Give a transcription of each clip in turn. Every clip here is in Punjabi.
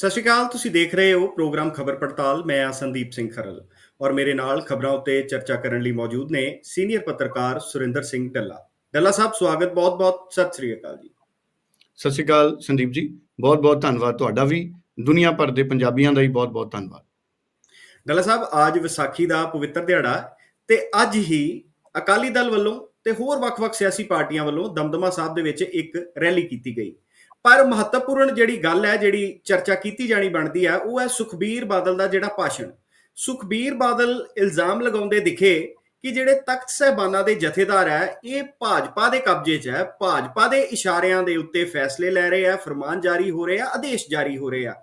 ਸਤਿ ਸ਼੍ਰੀ ਅਕਾਲ ਤੁਸੀਂ ਦੇਖ ਰਹੇ ਹੋ ਪ੍ਰੋਗਰਾਮ ਖਬਰ ਪੜਤਾਲ। ਮੈਂ ਆ ਸੰਦੀਪ ਸਿੰਘ ਖਰਲ ਔਰ ਮੇਰੇ ਨਾਲ ਖਬਰਾਂ ਉੱਤੇ ਚਰਚਾ ਕਰਨ ਲਈ ਮੌਜੂਦ ਨੇ ਸੀਨੀਅਰ ਪੱਤਰਕਾਰ ਸੁਰਿੰਦਰ ਸਿੰਘ ਡੱਲਾ। ਡੱਲਾ ਸਾਹਿਬ ਸਵਾਗਤ ਬਹੁਤ-ਬਹੁਤ ਸਤਿ ਸ਼੍ਰੀ ਅਕਾਲ ਜੀ। ਸਤਿ ਸ਼੍ਰੀ ਅਕਾਲ ਸੰਦੀਪ ਜੀ ਬਹੁਤ ਬਹੁਤ ਧੰਨਵਾਦ ਤੁਹਾਡਾ ਵੀ ਦੁਨੀਆ ਭਰ ਦੇ ਪੰਜਾਬੀਆਂ ਦਾ ਵੀ ਬਹੁਤ ਬਹੁਤ ਧੰਨਵਾਦ। ਡੱਲਾ ਸਾਹਿਬ ਅੱਜ ਵਿਸਾਖੀ ਦਾ ਪਵਿੱਤਰ ਦਿਹਾੜਾ ਤੇ ਅੱਜ ਹੀ ਅਕਾਲੀ ਦਲ ਵੱਲੋਂ ਤੇ ਹੋਰ ਵੱਖ-ਵੱਖ ਸਿਆਸੀ ਪਾਰਟੀਆਂ ਵੱਲੋਂ ਦਮਦਮਾ ਸਾਹਿਬ ਦੇ ਵਿੱਚ ਇੱਕ ਰੈਲੀ ਕੀਤੀ ਗਈ। ਪਰ ਮਹੱਤਵਪੂਰਨ ਜਿਹੜੀ ਗੱਲ ਹੈ, ਜਿਹੜੀ ਚਰਚਾ ਕੀਤੀ ਜਾਣੀ ਬਣਦੀ ਹੈ, ਉਹ ਹੈ ਸੁਖਬੀਰ ਬਾਦਲ ਦਾ ਜਿਹੜਾ ਭਾਸ਼ਣ। ਸੁਖਬੀਰ ਬਾਦਲ ਇਲਜ਼ਾਮ ਲਗਾਉਂਦੇ ਦਿਖੇ ਕਿ ਜਿਹੜੇ ਤਖਤ ਸਹਿਬਾਨਾਂ ਦੇ ਜਥੇਦਾਰ ਹੈ, ਇਹ ਭਾਜਪਾ ਦੇ ਕਬਜ਼ੇ 'ਚ ਹੈ। ਭਾਜਪਾ ਦੇ ਇਸ਼ਾਰਿਆਂ ਦੇ ਉੱਤੇ ਫੈਸਲੇ ਲੈ ਰਹੇ ਆ ਫਰਮਾਨ ਜਾਰੀ ਹੋ ਰਹੇ ਆ ਆਦੇਸ਼ ਜਾਰੀ ਹੋ ਰਹੇ ਆ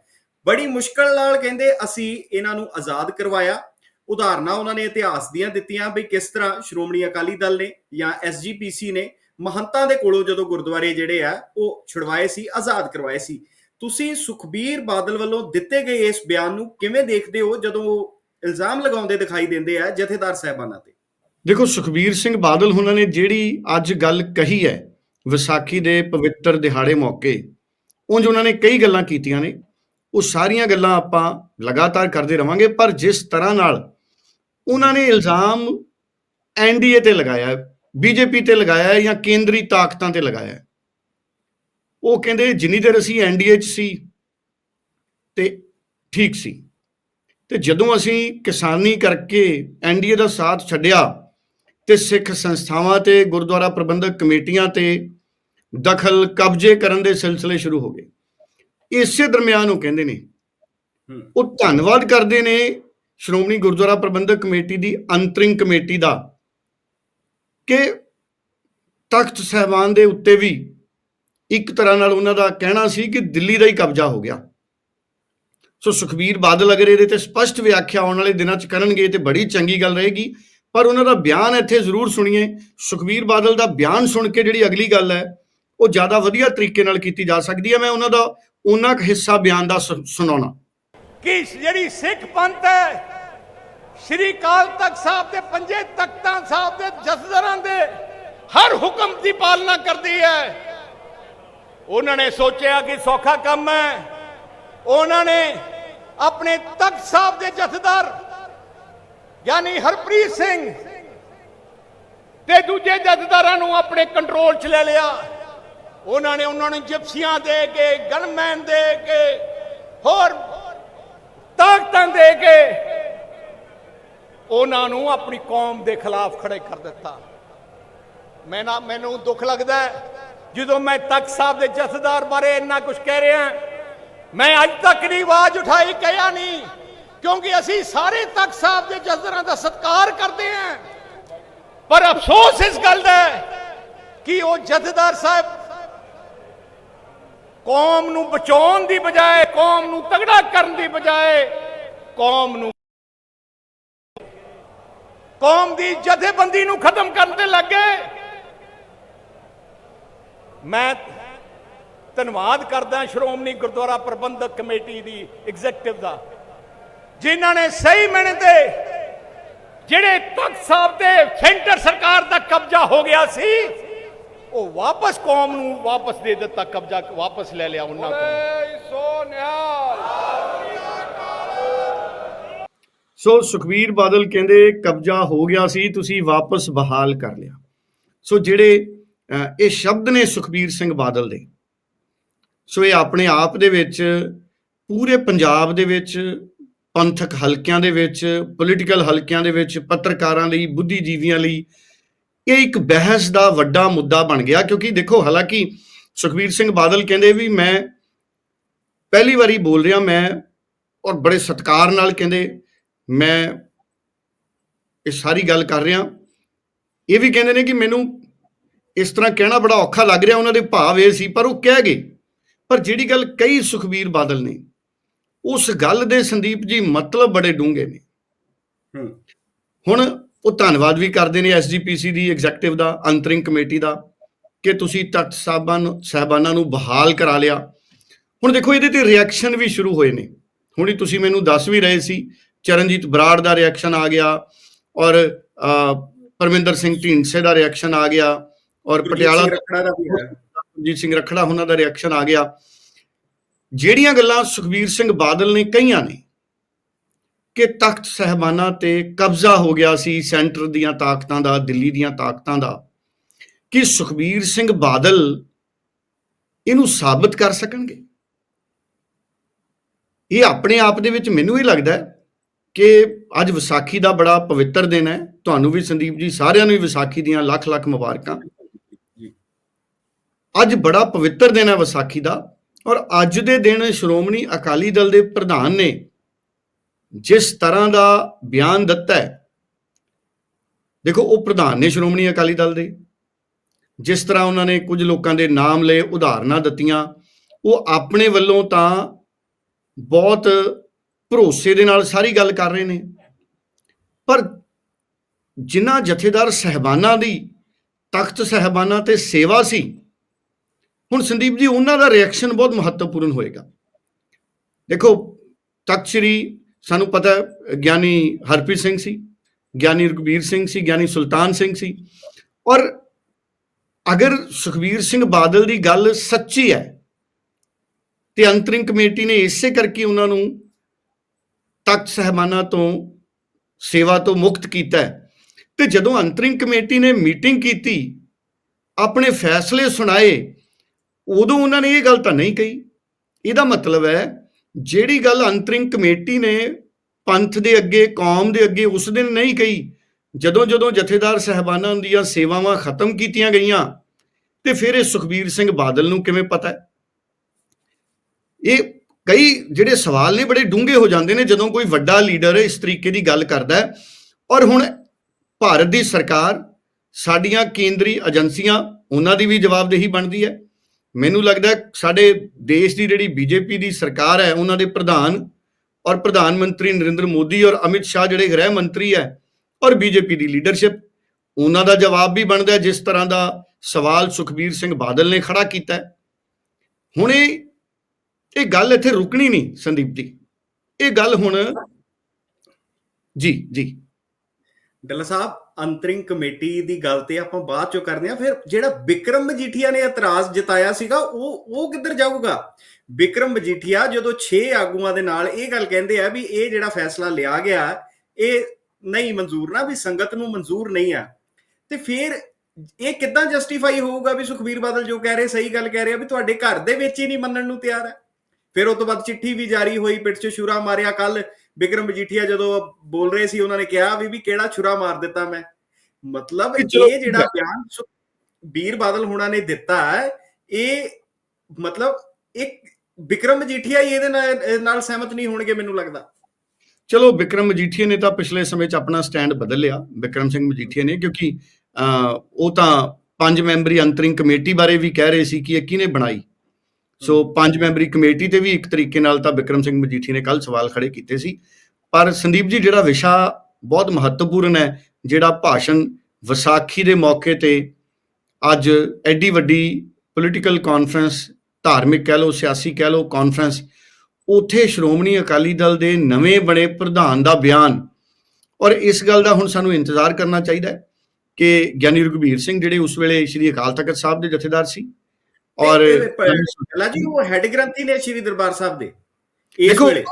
ਬੜੀ ਮੁਸ਼ਕਲ ਨਾਲ ਕਹਿੰਦੇ ਅਸੀਂ ਇਹਨਾਂ ਨੂੰ ਆਜ਼ਾਦ ਕਰਵਾਇਆ। ਉਦਾਹਰਨਾਂ ਉਹਨਾਂ ਨੇ ਇਤਿਹਾਸ ਦੀਆਂ ਦਿੱਤੀਆਂ ਵੀ ਕਿਸ ਤਰ੍ਹਾਂ ਸ਼੍ਰੋਮਣੀ ਅਕਾਲੀ ਦਲ ਨੇ ਜਾਂ ਐਸਜੀਪੀਸੀ ਨੇ। ਮਹੰਤਾਂ ਦੇ ਕੋਲੋਂ ਜਦੋਂ ਗੁਰਦੁਆਰੇ ਜਿਹੜੇ ਆ, ਉਹ ਛੁਡਵਾਏ ਸੀ, ਆਜ਼ਾਦ ਕਰਵਾਏ ਸੀ। ਤੁਸੀਂ ਸੁਖਬੀਰ ਬਾਦਲ ਵੱਲੋਂ ਦਿੱਤੇ ਗਏ ਇਸ ਬਿਆਨ ਨੂੰ ਕਿਵੇਂ ਦੇਖਦੇ ਹੋ ਜਦੋਂ ਉਹ ਇਲਜ਼ਾਮ ਲਗਾਉਂਦੇ ਦਿਖਾਈ ਦਿੰਦੇ ਆ ਜਥੇਦਾਰ ਸਾਹਿਬਾਨਾਂ ਤੇ? ਦੇਖੋ, ਸੁਖਬੀਰ ਸਿੰਘ ਬਾਦਲ ਉਹਨਾਂ ਨੇ ਜਿਹੜੀ ਅੱਜ ਗੱਲ ਕਹੀ ਹੈ, ਵਿਸਾਖੀ ਦੇ ਪਵਿੱਤਰ ਦਿਹਾੜੇ ਮੌਕੇ, ਉਂਝ ਉਹਨਾਂ ਨੇ ਕਈ ਗੱਲਾਂ ਕੀਤੀਆਂ ਨੇ। ਉਹ ਸਾਰੀਆਂ ਗੱਲਾਂ ਆਪਾਂ ਲਗਾਤਾਰ ਕਰਦੇ ਰਵਾਂਗੇ, ਪਰ ਜਿਸ ਤਰ੍ਹਾਂ ਨਾਲ ਉਹਨਾਂ ਨੇ ਇਲਜ਼ਾਮ ਐਨਡੀਏ ਤੇ ਲਗਾਇਆ ਬੀਜੇਪੀ ਤੇ ਲਗਾਇਆ ਹੈ ਜਾਂ ਕੇਂਦਰੀ ਤਾਕਤਾਂ ਤੇ ਲਗਾਇਆ ਹੈ? ਉਹ ਕਹਿੰਦੇ ਜਿੰਨੀ ਦੇਰ ਅਸੀਂ ਐਨਡੀਏ 'ਚ ਸੀ ਤੇ ਠੀਕ ਸੀ। ਤੇ ਜਦੋਂ ਅਸੀਂ ਕਿਸਾਨੀ ਕਰਕੇ ਐਨਡੀਏ ਦਾ ਸਾਥ ਛੱਡਿਆ ਤੇ ਸਿੱਖ ਸੰਸਥਾਵਾਂ ਤੇ ਗੁਰਦੁਆਰਾ ਪ੍ਰਬੰਧਕ ਕਮੇਟੀਆਂ ਤੇ ਦਖਲ ਕਬਜ਼ੇ ਕਰਨ ਦੇ ਸਿਲਸਿਲੇ ਸ਼ੁਰੂ ਹੋ ਗਏ। ਇਸੇ ਦਰਮਿਆਨ ਉਹ ਕਹਿੰਦੇ ਨੇ ਉਹ ਧੰਨਵਾਦ ਕਰਦੇ ਨੇ ਸ਼੍ਰੋਮਣੀ ਗੁਰਦੁਆਰਾ ਪ੍ਰਬੰਧਕ ਕਮੇਟੀ ਦੀ ਅੰਤਰਿੰਗ ਕਮੇਟੀ ਦਾ ਕਿ ਤਖਤ ਸਹਿਬਾਨ ਦੇ ਉੱਤੇ ਵੀ ਇੱਕ ਤਰ੍ਹਾਂ ਨਾਲ ਉਹਨਾਂ ਦਾ ਕਹਿਣਾ ਸੀ ਕਿ ਦਿੱਲੀ ਦਾ ਹੀ ਕਬਜ਼ਾ ਹੋ ਗਿਆ। ਸੋ ਸੁਖਬੀਰ ਬਾਦਲ ਅਗਰ ਇਹਦੇ ਤੇ ਸਪਸ਼ਟ ਵਿਆਖਿਆ ਆਉਣ ਵਾਲੇ ਦਿਨਾਂ 'ਚ ਕਰਨਗੇ ਤੇ ਬੜੀ ਚੰਗੀ ਗੱਲ ਰਹੇਗੀ। ਪਰ ਉਹਨਾਂ ਦਾ ਬਿਆਨ ਇੱਥੇ ਜ਼ਰੂਰ ਸੁਣੀਏ। ਸੁਖਬੀਰ ਬਾਦਲ ਦਾ ਬਿਆਨ ਸੁਣ ਕੇ ਜਿਹੜੀ ਅਗਲੀ ਗੱਲ ਹੈ, ਉਹ ਜ਼ਿਆਦਾ ਵਧੀਆ ਤਰੀਕੇ ਨਾਲ ਕੀਤੀ ਜਾ ਸਕਦੀ ਹੈ। ਮੈਂ ਉਹਨਾਂ ਦਾ ਉਹਨਾਂ ਕੁ ਹਿੱਸਾ ਬਿਆਨ ਦਾ ਸੁ- ਸੁਣਾਉਣਾ। ਕਿ ਜਿਹੜੀ ਸਿੱਖ ਪੰਥ ਹੈ ਸ਼੍ਰੀ ਕਾਲ ਤਖਤ ਸਾਹਿਬ ਦੇ ਪੰਜੇ ਤਖਤਾਂ ਸਾਹਿਬ ਦੇ ਜਸਦਰਾਂ ਦੇ ਹਰ ਹੁਕਮ ਦੀ ਪਾਲਣਾ ਕਰਦੀ ਹੈ। ਉਹਨਾਂ ਨੇ ਸੋਚਿਆ ਕਿ ਸੌਖਾ ਕੰਮ ਹੈ। ਉਹਨਾਂ ਨੇ ਆਪਣੇ ਤਖਤ ਸਾਹਿਬ ਦੇ ਜਥੇਦਾਰ ਯਾਨੀ ਹਰਪ੍ਰੀਤ ਸਿੰਘ ਤੇ ਦੂਜੇ ਜਥੇਦਾਰਾਂ ਨੂੰ ਆਪਣੇ ਕੰਟਰੋਲ 'ਚ ਲੈ ਲਿਆ। ਉਹਨਾਂ ਨੇ ਉਹਨਾਂ ਨੂੰ ਜਿਪਸੀਆਂ ਦੇ ਕੇ ਗਨਮੈਨ ਦੇ ਕੇ, ਹੋਰ ਤਾਕਤਾਂ ਦੇ ਕੇ ਉਹਨਾਂ ਨੂੰ ਆਪਣੀ ਕੌਮ ਦੇ ਖਿਲਾਫ ਖੜੇ ਕਰ ਦਿੱਤਾ। ਮੈਂ ਨਾ ਮੈਨੂੰ ਦੁੱਖ ਲੱਗਦਾ ਜਦੋਂ ਮੈਂ ਤਖਤ ਸਾਹਿਬ ਦੇ ਜਥੇਦਾਰ ਬਾਰੇ ਇੰਨਾ ਕੁਝ ਕਹਿ ਰਿਹਾ ਮੈਂ ਅੱਜ ਤੱਕ ਨਹੀਂ ਆਵਾਜ਼ ਉਠਾਈ ਕਹਿਆ ਨਹੀਂ, ਕਿਉਂਕਿ ਅਸੀਂ ਸਾਰੇ ਤਖਤ ਸਾਹਿਬ ਦੇ ਜਥੇਦਾਰਾਂ ਦਾ ਸਤਿਕਾਰ ਕਰਦੇ ਹਾਂ। ਪਰ ਅਫਸੋਸ ਇਸ ਗੱਲ ਦਾ ਕਿ ਉਹ ਜਥੇਦਾਰ ਸਾਹਿਬ ਕੌਮ ਨੂੰ ਬਚਾਉਣ ਦੀ ਬਜਾਏ, ਕੌਮ ਨੂੰ ਤਗੜਾ ਕਰਨ ਦੀ ਬਜਾਏ ਕੌਮ ਨੂੰ ਕੌਮ ਦੀ ਜਥੇਬੰਦੀ ਨੂੰ ਖਤਮ ਕਰਨ ਤੇ ਲੱਗੇ। ਮੈਂ ਧੰਨਵਾਦ ਕਰਦਾ ਸ਼੍ਰੋਮਣੀ ਗੁਰਦੁਆਰਾ ਪ੍ਰਬੰਧਕ ਕਮੇਟੀ ਦੀ ਐਗਜ਼ੈਕਟਿਵ ਦਾ, ਜਿਨ੍ਹਾਂ ਨੇ ਸਹੀ ਮੈਨੇ ਤੇ ਜਿਹੜੇ ਤਖਤ ਸਾਹਿਬ ਤੇ ਸੈਂਟਰ ਸਰਕਾਰ ਦਾ ਕਬਜ਼ਾ ਹੋ ਗਿਆ ਸੀ, ਉਹ ਵਾਪਸ ਕੌਮ ਨੂੰ ਵਾਪਸ ਦੇ ਦਿੱਤਾ, ਕਬਜ਼ਾ ਵਾਪਸ ਲੈ ਲਿਆ ਉਹਨਾਂ ਤੋਂ ਸੋ ਨਿਹਾਲ। ਸੋ ਸੁਖਬੀਰ ਬਾਦਲ ਕਹਿੰਦੇ ਕਬਜ਼ਾ ਹੋ ਗਿਆ ਸੀ, ਤੁਸੀਂ ਵਾਪਸ ਬਹਾਲ ਕਰ ਲਿਆ। ਸੋ ਜਿਹੜੇ ਇਹ ਸ਼ਬਦ ਨੇ ਸੁਖਬੀਰ ਸਿੰਘ ਬਾਦਲ ਦੇ। ਸੋ ਇਹ ਆਪਣੇ ਆਪ ਦੇ ਵਿੱਚ, ਪੂਰੇ ਪੰਜਾਬ ਦੇ ਵਿੱਚ, ਪੰਥਕ ਹਲਕਿਆਂ ਦੇ ਵਿੱਚ ਪੋਲੀਟੀਕਲ ਹਲਕਿਆਂ ਦੇ ਵਿੱਚ, ਪੱਤਰਕਾਰਾਂ ਲਈ, ਬੁੱਧੀਜੀਵੀਆਂ ਲਈ, ਇਹ ਇੱਕ ਬਹਿਸ ਦਾ ਵੱਡਾ ਮੁੱਦਾ ਬਣ ਗਿਆ। ਕਿਉਂਕਿ ਦੇਖੋ, ਹਾਲਾਂਕਿ ਸੁਖਬੀਰ ਸਿੰਘ ਬਾਦਲ ਕਹਿੰਦੇ ਵੀ ਮੈਂ ਪਹਿਲੀ ਵਾਰੀ ਬੋਲ ਰਿਹਾ ਮੈਂ ਔਰ ਬੜੇ ਸਤਿਕਾਰ ਨਾਲ ਕਹਿੰਦੇ ਮੈਂ ਇਹ ਸਾਰੀ ਗੱਲ ਕਰ ਰਿਹਾ। ਇਹ ਵੀ ਕਹਿੰਦੇ ਨੇ ਕਿ ਮੈਨੂੰ ਇਸ ਤਰ੍ਹਾਂ ਕਹਿਣਾ ਬੜਾ ਔਖਾ ਲੱਗ ਰਿਹਾ ਉਹਨਾਂ ਦੇ ਭਾਵ ਇਹ ਸੀ ਪਰ ਉਹ ਕਹਿ ਗਏ। ਪਰ ਜਿਹੜੀ ਗੱਲ ਕਹੀ ਸੁਖਬੀਰ ਬਾਦਲ ਨੇ ਉਸ ਗੱਲ ਦੇ ਸੰਦੀਪ ਜੀ ਮਤਲਬ ਬੜੇ ਡੂੰਘੇ ਨੇ। ਹੁਣ ਉਹ ਧੰਨਵਾਦ ਵੀ ਕਰਦੇ ਨੇ ਐਸਜੀਪੀਸੀ ਦੀ ਐਗਜ਼ੈਕਟਿਵ ਦਾ ਅੰਤਰਿੰਗ ਕਮੇਟੀ ਦਾ ਕਿ ਤੁਸੀਂ ਤਖਤ ਸਾਹਿਬਾਨ ਸਾਹਿਬਾਨਾਂ ਨੂੰ ਬਹਾਲ ਕਰਾ ਲਿਆ। ਹੁਣ ਦੇਖੋ ਇਹਦੇ ਤੇ ਰਿਐਕਸ਼ਨ ਵੀ ਸ਼ੁਰੂ ਹੋਏ ਨੇ। ਹੁਣੀ ਤੁਸੀਂ ਮੈਨੂੰ ਦੱਸ ਵੀ ਰਹੇ ਸੀ ਚਰਨਜੀਤ ਬਰਾੜ ਦਾ ਰਿਐਕਸ਼ਨ ਆ ਗਿਆ ਔਰ ਪਰਮਿੰਦਰ ਸਿੰਘ ਢੀਂਡਸੇ ਦਾ ਰਿਐਕਸ਼ਨ ਆ ਗਿਆ ਔਰ ਪਟਿਆਲਾ ਦਾ ਵੀ ਹੈ। ਜੀਤ ਸਿੰਘ ਰਖੜਾ ਉਹਨਾਂ ਦਾ ਰਿਐਕਸ਼ਨ ਆ ਗਿਆ। ਜਿਹੜੀਆਂ ਗੱਲਾਂ ਸੁਖਬੀਰ ਸਿੰਘ ਬਾਦਲ ਨੇ ਕਹੀਆਂ ਨੇ ਕਿ ਤਖਤ ਸਹਿਬਾਨਾ ਤੇ ਕਬਜ਼ਾ ਹੋ ਗਿਆ ਸੀ ਸੈਂਟਰ ਦੀਆਂ ਤਾਕਤਾਂ ਦਾ ਦਿੱਲੀ ਦੀਆਂ ਤਾਕਤਾਂ ਦਾ ਕਿ ਸੁਖਬੀਰ ਸਿੰਘ ਬਾਦਲ ਇਹਨੂੰ ਸਾਬਤ ਕਰ ਸਕਣਗੇ? ਇਹ ਆਪਣੇ ਆਪ ਦੇ ਵਿੱਚ ਮੈਨੂੰ ਹੀ ਲੱਗਦਾ ਹੈ ਕਿ ਅੱਜ ਵਿਸਾਖੀ ਦਾ ਬੜਾ ਪਵਿੱਤਰ ਦਿਨ ਹੈ। ਤੁਹਾਨੂੰ ਵੀ ਸੰਦੀਪ ਜੀ ਸਾਰਿਆਂ ਨੂੰ ਹੀ ਵਿਸਾਖੀ ਦੀਆਂ ਲੱਖ ਲੱਖ ਮੁਬਾਰਕਾਂ। ਅੱਜ ਬੜਾ ਪਵਿੱਤਰ ਦਿਨ ਹੈ ਵਿਸਾਖੀ ਦਾ ਔਰ ਅੱਜ ਦੇ ਦਿਨ ਸ਼੍ਰੋਮਣੀ ਅਕਾਲੀ ਦਲ ਦੇ ਪ੍ਰਧਾਨ ਨੇ ਜਿਸ ਤਰ੍ਹਾਂ ਦਾ ਬਿਆਨ ਦਿੱਤਾ ਹੈ ਦੇਖੋ ਉਹ ਪ੍ਰਧਾਨ ਨੇ ਸ਼੍ਰੋਮਣੀ ਅਕਾਲੀ ਦਲ ਦੇ। ਜਿਸ ਤਰ੍ਹਾਂ ਉਹਨਾਂ ਨੇ ਕੁਝ ਲੋਕਾਂ ਦੇ ਨਾਮ ਲਏ ਉਦਾਹਰਨਾਂ ਦਿੱਤੀਆਂ ਉਹ ਆਪਣੇ ਵੱਲੋਂ ਤਾਂ ਬਹੁਤ ਭਰੋਸੇ ਦੇ ਨਾਲ ਸਾਰੀ ਗੱਲ ਕਰ ਰਹੇ ਨੇ। ਪਰ ਜਿਨ੍ਹਾਂ ਜਥੇਦਾਰ ਸਹਿਬਾਨਾਂ ਦੀ ਤਖਤ ਸਹਿਬਾਨਾਂ ਤੇ ਸੇਵਾ ਸੀ, ਹੁਣ ਸੰਦੀਪ ਜੀ, ਉਹਨਾਂ ਦਾ ਰਿਐਕਸ਼ਨ ਬਹੁਤ ਮਹੱਤਵਪੂਰਨ ਹੋਏਗਾ। ਦੇਖੋ, ਤਖਤ ਸ੍ਰੀ ਸਾਨੂੰ ਪਤਾ ਗਿਆਨੀ ਹਰਪ੍ਰੀਤ ਸਿੰਘ ਸੀ, ਗਿਆਨੀ ਰਘਬੀਰ ਸਿੰਘ ਸੀ, ਗਿਆਨੀ ਸੁਲਤਾਨ ਸਿੰਘ ਸੀ। ਔਰ ਅਗਰ ਸੁਖਬੀਰ ਸਿੰਘ ਬਾਦਲ ਦੀ ਗੱਲ ਸੱਚੀ ਹੈ, ਤੇ ਅੰਤਰਿੰਗ ਕਮੇਟੀ ਨੇ ਇਸੇ ਕਰਕੇ ਉਹਨਾਂ ਨੂੰ ਤਖਤ ਸਹਿਬਾਨਾਂ ਤੋਂ ਸੇਵਾ ਤੋਂ ਮੁਕਤ ਕੀਤਾ ਹੈ। ਤੇ ਜਦੋਂ ਅੰਤਰਿੰਗ ਕਮੇਟੀ ਨੇ ਮੀਟਿੰਗ ਕੀਤੀ, ਆਪਣੇ ਫੈਸਲੇ ਸੁਣਾਏ, ਉਦੋਂ ਉਹਨਾਂ ਨੇ ਇਹ ਗੱਲ ਤਾਂ ਨਹੀਂ ਕਹੀ। ਇਹਦਾ ਮਤਲਬ ਹੈ, ਜਿਹੜੀ ਗੱਲ ਅੰਤਰਿੰਗ ਕਮੇਟੀ ਨੇ ਪੰਥ ਦੇ ਅੱਗੇ, ਕੌਮ ਦੇ ਅੱਗੇ ਉਸ ਦਿਨ ਨਹੀਂ ਕਹੀ, ਜਦੋਂ ਜਦੋਂ ਜਥੇਦਾਰ ਸਹਿਬਾਨਾਂ ਦੀਆਂ ਸੇਵਾਵਾਂ ਖਤਮ ਕੀਤੀਆਂ ਗਈਆਂ, ਤੇ ਫਿਰ ਇਹ ਸੁਖਬੀਰ ਸਿੰਘ ਬਾਦਲ ਨੂੰ ਕਿਵੇਂ ਪਤਾ ਹੈ? ਇਹ ਕਈ ਜਿਹੜੇ ਸਵਾਲ ਨੇ ਬੜੇ ਡੂੰਘੇ ਹੋ ਜਾਂਦੇ ਨੇ ਜਦੋਂ ਕੋਈ ਵੱਡਾ ਲੀਡਰ ਇਸ ਤਰੀਕੇ ਦੀ ਗੱਲ ਕਰਦਾ ਹੈ। ਔਰ ਹੁਣ ਭਾਰਤ ਦੀ ਸਰਕਾਰ ਸਾਡੀਆਂ ਕੇਂਦਰੀ ਏਜੰਸੀਆਂ, ਉਹਨਾਂ ਦੀ ਵੀ ਜਵਾਬਦੇਹੀ ਬਣਦੀ ਹੈ। ਮੈਨੂੰ ਲੱਗਦਾ ਸਾਡੇ ਦੇਸ਼ ਦੀ ਜਿਹੜੀ ਬੀਜੇਪੀ ਦੀ ਸਰਕਾਰ ਹੈ, ਉਹਨਾਂ ਦੇ ਪ੍ਰਧਾਨ ਔਰ ਪ੍ਰਧਾਨ ਮੰਤਰੀ ਨਰਿੰਦਰ ਮੋਦੀ ਔਰ ਅਮਿਤ ਸ਼ਾਹ ਜਿਹੜੇ ਗ੍ਰਹਿ ਮੰਤਰੀ ਹੈ ਔਰ ਬੀਜੇਪੀ ਦੀ ਲੀਡਰਸ਼ਿਪ, ਉਹਨਾਂ ਦਾ ਜਵਾਬ ਵੀ ਬਣਦਾ ਜਿਸ ਤਰ੍ਹਾਂ ਦਾ ਸਵਾਲ ਸੁਖਬੀਰ ਸਿੰਘ ਬਾਦਲ ਨੇ ਖੜਾ ਕੀਤਾ ਹੈ। ਹੁਣ ਇਹ ਇਹ ਗੱਲ ਇੱਥੇ ਰੁਕਣੀ ਨਹੀਂ ਸੰਦੀਪ ਜੀ। ਇਹ ਗੱਲ ਹੁਣ ਜੀ ਜੀ। ਡੱਲਾ ਸਾਹਿਬ, ਅੰਤਰਿੰਗ ਕਮੇਟੀ ਦੀ ਗੱਲ ਤੇ ਆਪਾਂ ਬਾਅਦ ਚੋਂ ਕਰਦੇ ਆ ਫਿਰ ਜਿਹੜਾ ਵਿਕਰਮ ਮਜੀਠੀਆ ਨੇ ਇਤਰਾਜ਼ ਜਤਾਇਆ ਸੀਗਾ, ਉਹ ਉਹ ਕਿੱਧਰ ਜਾਊਗਾ? ਵਿਕਰਮ ਮਜੀਠੀਆ ਜਦੋਂ 6 ਆਗੂਆਂ ਦੇ ਨਾਲ ਇਹ ਗੱਲ ਕਹਿੰਦੇ ਆ ਵੀ ਇਹ ਜਿਹੜਾ ਫੈਸਲਾ ਲਿਆ ਗਿਆ, ਇਹ ਨਹੀਂ ਮਨਜ਼ੂਰ ਨਾ, ਵੀ ਸੰਗਤ ਨੂੰ ਮਨਜ਼ੂਰ ਨਹੀਂ ਆ। ਤੇ ਫਿਰ ਇਹ ਕਿੱਦਾਂ ਜਸਟੀਫਾਈ ਹੋਊਗਾ ਵੀ ਸੁਖਬੀਰ ਬਾਦਲ ਜੋ ਕਹਿ ਰਹੇ, ਸਹੀ ਗੱਲ ਕਹਿ ਰਹੇ ਆ ਵੀ ਤੁਹਾਡੇ ਘਰ ਦੇ ਵਿੱਚ ਹੀ ਨਹੀਂ ਮੰਨਣ ਨੂੰ ਤਿਆਰ ਹੈ ਫਿਰ ਉਸ ਤੋਂ ਬਾਅਦ ਚਿੱਠੀ ਵੀ ਜਾਰੀ ਹੋਈ ਪਿੱਠ 'ਚ ਛੁਰਾ ਮਾਰਿਆ ਕੱਲ। ਵਿਕਰਮ ਮਜੀਠੀਆ ਜਦੋਂ ਬੋਲ ਰਹੇ ਸੀ ਉਹਨਾਂ ਨੇ ਕਿਹਾ ਵੀ ਵੀ ਕਿਹੜਾ ਛੁਰਾ ਮਾਰ ਦਿੱਤਾ ਮੈਂ? ਮਤਲਬ ਇਹ ਜਿਹੜਾ ਬਿਆਨ ਵੀਰ ਬਾਦਲ ਹੋਣਾ ਨੇ ਦਿੱਤਾ ਹੈ ਇਹ ਮਤਲਬ ਇੱਕ ਵਿਕਰਮ ਮਜੀਠੀਆ ਹੀ ਇਹਦੇ ਨਾਲ ਸਹਿਮਤ ਨਹੀਂ ਹੋਣਗੇ ਮੈਨੂੰ ਲੱਗਦਾ। ਚਲੋ ਵਿਕਰਮ ਮਜੀਠੀਆ ਨੇ ਤਾਂ ਪਿਛਲੇ ਸਮੇਂ 'ਚ ਆਪਣਾ ਸਟੈਂਡ ਬਦਲ ਲਿਆ ਵਿਕਰਮ ਸਿੰਘ ਮਜੀਠੀਆ ਨੇ ਕਿਉਂਕਿ ਉਹ ਤਾਂ ਪੰਜ ਮੈਂਬਰੀ ਅੰਤਰਿੰਗ ਕਮੇਟੀ ਬਾਰੇ ਵੀ ਕਹਿ ਰਹੇ ਸੀ ਕਿ ਇਹ ਕਿਹਨੇ ਬਣਾਈ? ਸੋ ਪੰਜ ਮੈਂਬਰੀ ਕਮੇਟੀ ਤੇ ਵੀ ਇੱਕ ਤਰੀਕੇ ਨਾਲ ਤਾਂ ਵਿਕਰਮ ਸਿੰਘ ਮਜੀਠੀ ਨੇ ਕੱਲ ਸਵਾਲ ਖੜੇ ਕੀਤੇ ਸੀ। ਪਰ ਸੰਦੀਪ ਜੀ, ਜਿਹੜਾ ਵਿਸ਼ਾ ਬਹੁਤ ਮਹੱਤਵਪੂਰਨ ਹੈ, ਜਿਹੜਾ ਭਾਸ਼ਣ ਵਿਸਾਖੀ ਦੇ ਮੌਕੇ ਤੇ ਅੱਜ ਐਡੀ ਵੱਡੀ ਪੋਲੀਟੀਕਲ ਕਾਨਫਰੰਸ ਧਾਰਮਿਕ ਕਹਿ ਲਓ, ਸਿਆਸੀ ਕਹਿ ਲਓ ਕਾਨਫਰੰਸ ਉਥੇ ਸ਼੍ਰੋਮਣੀ ਅਕਾਲੀ ਦਲ ਦੇ ਨਵੇਂ ਬਣੇ ਪ੍ਰਧਾਨ ਦਾ ਬਿਆਨ। ਔਰ ਇਸ ਗੱਲ ਦਾ ਹੁਣ ਸਾਨੂੰ ਇੰਤਜ਼ਾਰ ਕਰਨਾ ਚਾਹੀਦਾ ਹੈ ਕਿ ਗਿਆਨੀ ਰਘਬੀਰ ਸਿੰਘ, ਜਿਹੜੇ ਉਸ ਵੇਲੇ ਸ਼੍ਰੀ ਅਕਾਲ ਤਖਤ ਸਾਹਿਬ ਦੇ ਜਥੇਦਾਰ ਸੀ ਔਰ ਪਹਿਲਾਂ ਜੀ ਉਹ ਹੈਡ ਗ੍ਰੰਥੀ ਨੇ ਸ਼੍ਰੀ ਦਰਬਾਰ ਸਾਹਿਬ ਦੇ ਇਸ ਵੇਲੇ।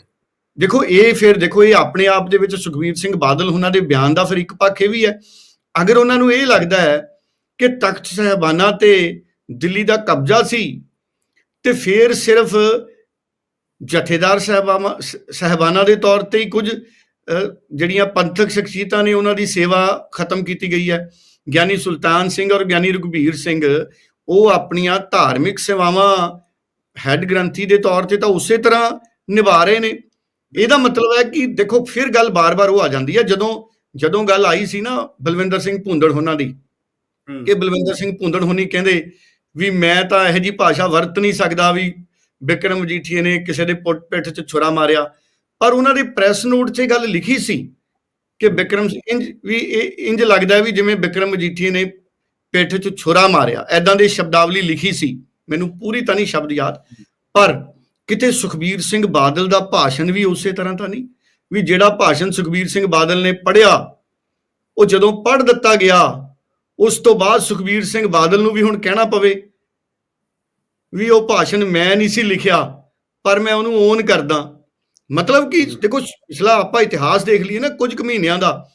ਦੇਖੋ ਇਹ ਫਿਰ ਦੇਖੋ ਇਹ ਆਪਣੇ ਆਪ ਦੇ ਵਿੱਚ ਸੁਖਬੀਰ ਸਿੰਘ ਬਾਦਲ ਉਹਨਾਂ ਦੇ ਬਿਆਨ ਦਾ ਫਿਰ ਇੱਕ ਪੱਖ ਇਹ ਵੀ ਹੈ। ਅਗਰ ਉਹਨਾਂ ਨੂੰ ਇਹ ਲੱਗਦਾ ਹੈ ਕਿ ਤਖਤ ਸਹਿਬਾਨਾ ਤੇ ਦਿੱਲੀ ਦਾ ਕਬਜ਼ਾ ਸੀ ਤੇ ਫਿਰ ਸਿਰਫ ਜਥੇਦਾਰ ਸਾਹਿਬਾਨਾ ਦੇ ਤੌਰ ਤੇ ਹੀ ਕੁਝ ਜਿਹੜੀਆਂ ਪੰਥਕ ਸ਼ਖਸੀਅਤਾਂ ਨੇ ਉਹਨਾਂ ਦੀ ਸੇਵਾ ਖਤਮ ਕੀਤੀ ਗਈ ਹੈ। ਗਿਆਨੀ ਸੁਲਤਾਨ ਸਿੰਘ ਔਰ ਗਿਆਨੀ ਰਘਬੀਰ ਸਿੰਘ ਉਹ ਆਪਣੀਆਂ ਧਾਰਮਿਕ ਸੇਵਾਵਾਂ ਹੈੱਡ ਗ੍ਰੰਥੀ ਦੇ ਤੌਰ ਤੇ ਤਾਂ ਉਸੇ ਤਰ੍ਹਾਂ ਨਿਭਾ ਰਹੇ ਨੇ। ਇਹਦਾ ਮਤਲਬ ਹੈ ਕਿ ਦੇਖੋ ਫਿਰ ਗੱਲ ਬਾਰ-ਬਾਰ ਉਹ ਆ ਜਾਂਦੀ ਹੈ। ਜਦੋਂ ਜਦੋਂ ਗੱਲ ਆਈ ਸੀ ਨਾ ਬਲਵਿੰਦਰ ਸਿੰਘ ਭੁੰਦੜ ਹੋਣਾ ਦੀ। ਕਿ ਬਲਵਿੰਦਰ ਸਿੰਘ ਭੁੰਦੜ ਹੋਣੀ ਕਹਿੰਦੇ ਵੀ ਮੈਂ ਤਾਂ ਇਹੋ ਜੀ ਭਾਸ਼ਾ ਵਰਤ ਨਹੀਂ ਸਕਦਾ ਵੀ ਵਿਕਰਮ ਮਜੀਠੀਏ ਨੇ ਕਿਸੇ ਦੇ ਪੁੱਟ ਪਿੱਠ 'ਚ ਛੁਰਾ ਮਾਰਿਆ। ਪਰ ਉਹਨਾਂ ਦੇ ਪ੍ਰੈਸ ਨੋਟ 'ਚ ਗੱਲ ਲਿਖੀ ਸੀ ਕਿ ਵਿਕਰਮ ਸਿੰਘ ਇੰਜ ਵੀ ਇਹ ਇੰਜ ਲੱਗਦਾ ਵੀ ਜਿਵੇਂ ਵਿਕਰਮ ਮਜੀਠੀਏ ਨੇ ਪਿੱਠ 'ਚ ਛੁਰਾ ਮਾਰਿਆ। ਐਦਾਂ ਦੀ ਸ਼ਬਦਾਵਲੀ ਲਿਖੀ ਸੀ। ਮੈਨੂੰ ਪੂਰੀ ਤਾਂ ਨਹੀਂ ਸ਼ਬਦ ਯਾਦ। ਪਰ ਕਿਤੇ ਸੁਖਬੀਰ ਸਿੰਘ ਬਾਦਲ ਦਾ ਭਾਸ਼ਣ ਵੀ ਉਸੇ ਤਰ੍ਹਾਂ ਤਾਂ ਨਹੀਂ? ਵੀ ਜਿਹੜਾ ਭਾਸ਼ਣ ਸੁਖਬੀਰ ਸਿੰਘ ਬਾਦਲ ਨੇ ਪੜ੍ਹਿਆ ਉਹ ਜਦੋਂ ਪੜ੍ਹ ਦਿੱਤਾ ਗਿਆ ਉਸ ਤੋਂ ਬਾਅਦ ਸੁਖਬੀਰ ਸਿੰਘ ਬਾਦਲ ਨੂੰ ਵੀ ਹੁਣ ਕਹਿਣਾ ਪਵੇ। ਵੀ ਉਹ ਭਾਸ਼ਣ ਮੈਂ ਨਹੀਂ ਸੀ ਲਿਖਿਆ ਪਰ ਮੈਂ ਉਹਨੂੰ ਓਨ ਕਰਦਾ। ਮਤਲਬ ਕਿ ਦੇਖੋ ਪਿਛਲਾ ਆਪਾਂ ਇਤਿਹਾਸ ਦੇਖ ਲਈਏ ਨਾ ਕੁਝ ਕੁ ਮਹੀਨਿਆਂ ਦਾ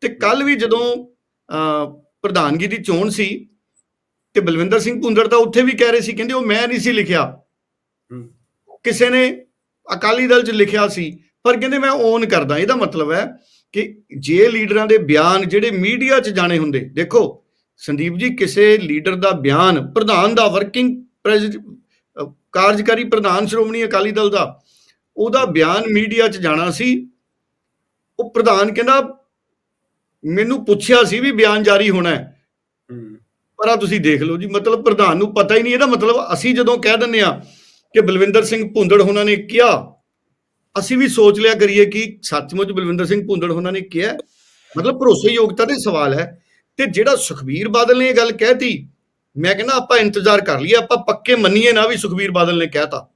ਤੇ ਕੱਲ ਵੀ ਜਦੋਂ ਅਹ, ਪ੍ਰਧਾਨਗੀ ਦੀ ਚੋਣ ਸੀ ਤੇ ਬਲਵਿੰਦਰ ਸਿੰਘ ਭੁੰਦੜ ਤਾਂ ਉੱਥੇ ਵੀ ਕਹਿ ਰਹੇ ਸੀ ਕਹਿੰਦੇ ਉਹ ਮੈਂ ਨਹੀਂ ਸੀ ਲਿਖਿਆ। ਕਿਸੇ ਨੇ ਅਕਾਲੀ ਦਲ 'ਚ ਲਿਖਿਆ ਸੀ ਪਰ ਕਹਿੰਦੇ ਮੈਂ ਓਨ ਕਰਦਾ ਇਹਦਾ ਮਤਲਬ ਹੈ ਕਿ ਜੇ ਲੀਡਰਾਂ ਦੇ ਬਿਆਨ ਜਿਹੜੇ ਮੀਡੀਆ 'ਚ ਜਾਣੇ ਹੁੰਦੇ ਦੇਖੋ ਸੰਦੀਪ ਜੀ ਕਿਸੇ ਲੀਡਰ ਦਾ ਬਿਆਨ ਪ੍ਰਧਾਨ ਦਾ ਵਰਕਿੰਗ ਕਾਰਜਕਾਰੀ ਪ੍ਰਧਾਨ ਸ਼੍ਰੋਮਣੀ ਅਕਾਲੀ ਦਲ ਦਾ ਉਹਦਾ ਬਿਆਨ ਮੀਡੀਆ 'ਚ ਜਾਣਾ ਸੀ ਉਹ ਪ੍ਰਧਾਨ ਕਹਿੰਦਾ ਮੈਨੂੰ ਪੁੱਛਿਆ ਸੀ ਵੀ ਬਿਆਨ ਜਾਰੀ ਹੋਣਾ ਹੈ। ਪਰ ਆ ਤੁਸੀਂ ਦੇਖ ਲਓ ਜੀ ਮਤਲਬ ਪ੍ਰਧਾਨ ਨੂੰ ਪਤਾ ਹੀ ਨਹੀਂ ਇਹਦਾ ਮਤਲਬ ਅਸੀਂ ਜਦੋਂ ਕਹਿ ਦਿੰਨੇ ਆ ਕਿ ਬਲਵਿੰਦਰ ਸਿੰਘ ਭੁੰਦੜ ਉਹਨਾਂ ਨੇ ਕਿਹਾ ਅਸੀਂ ਵੀ ਸੋਚ ਲਿਆ ਕਰੀਏ ਕਿ ਸੱਚਮੁੱਚ ਬਲਵਿੰਦਰ ਸਿੰਘ ਭੁੰਦੜ ਉਹਨਾਂ ਨੇ ਕਿਹਾ। ਮਤਲਬ ਭਰੋਸੇਯੋਗਤਾ ਦੇ ਸਵਾਲ ਹੈ। ਤੇ ਜਿਹੜਾ ਸੁਖਬੀਰ ਬਾਦਲ ਨੇ ਇਹ ਗੱਲ ਕਹਿਤੀ ਮੈਂ ਕਹਿੰਦਾ ਆਪਾਂ ਇੰਤਜ਼ਾਰ ਕਰ ਲਈਏ ਆਪਾਂ ਪੱਕੇ ਮੰਨੀਏ ਨਾ ਵੀ ਸੁਖਬੀਰ ਬਾਦਲ ਨੇ ਕਹਿਤਾ।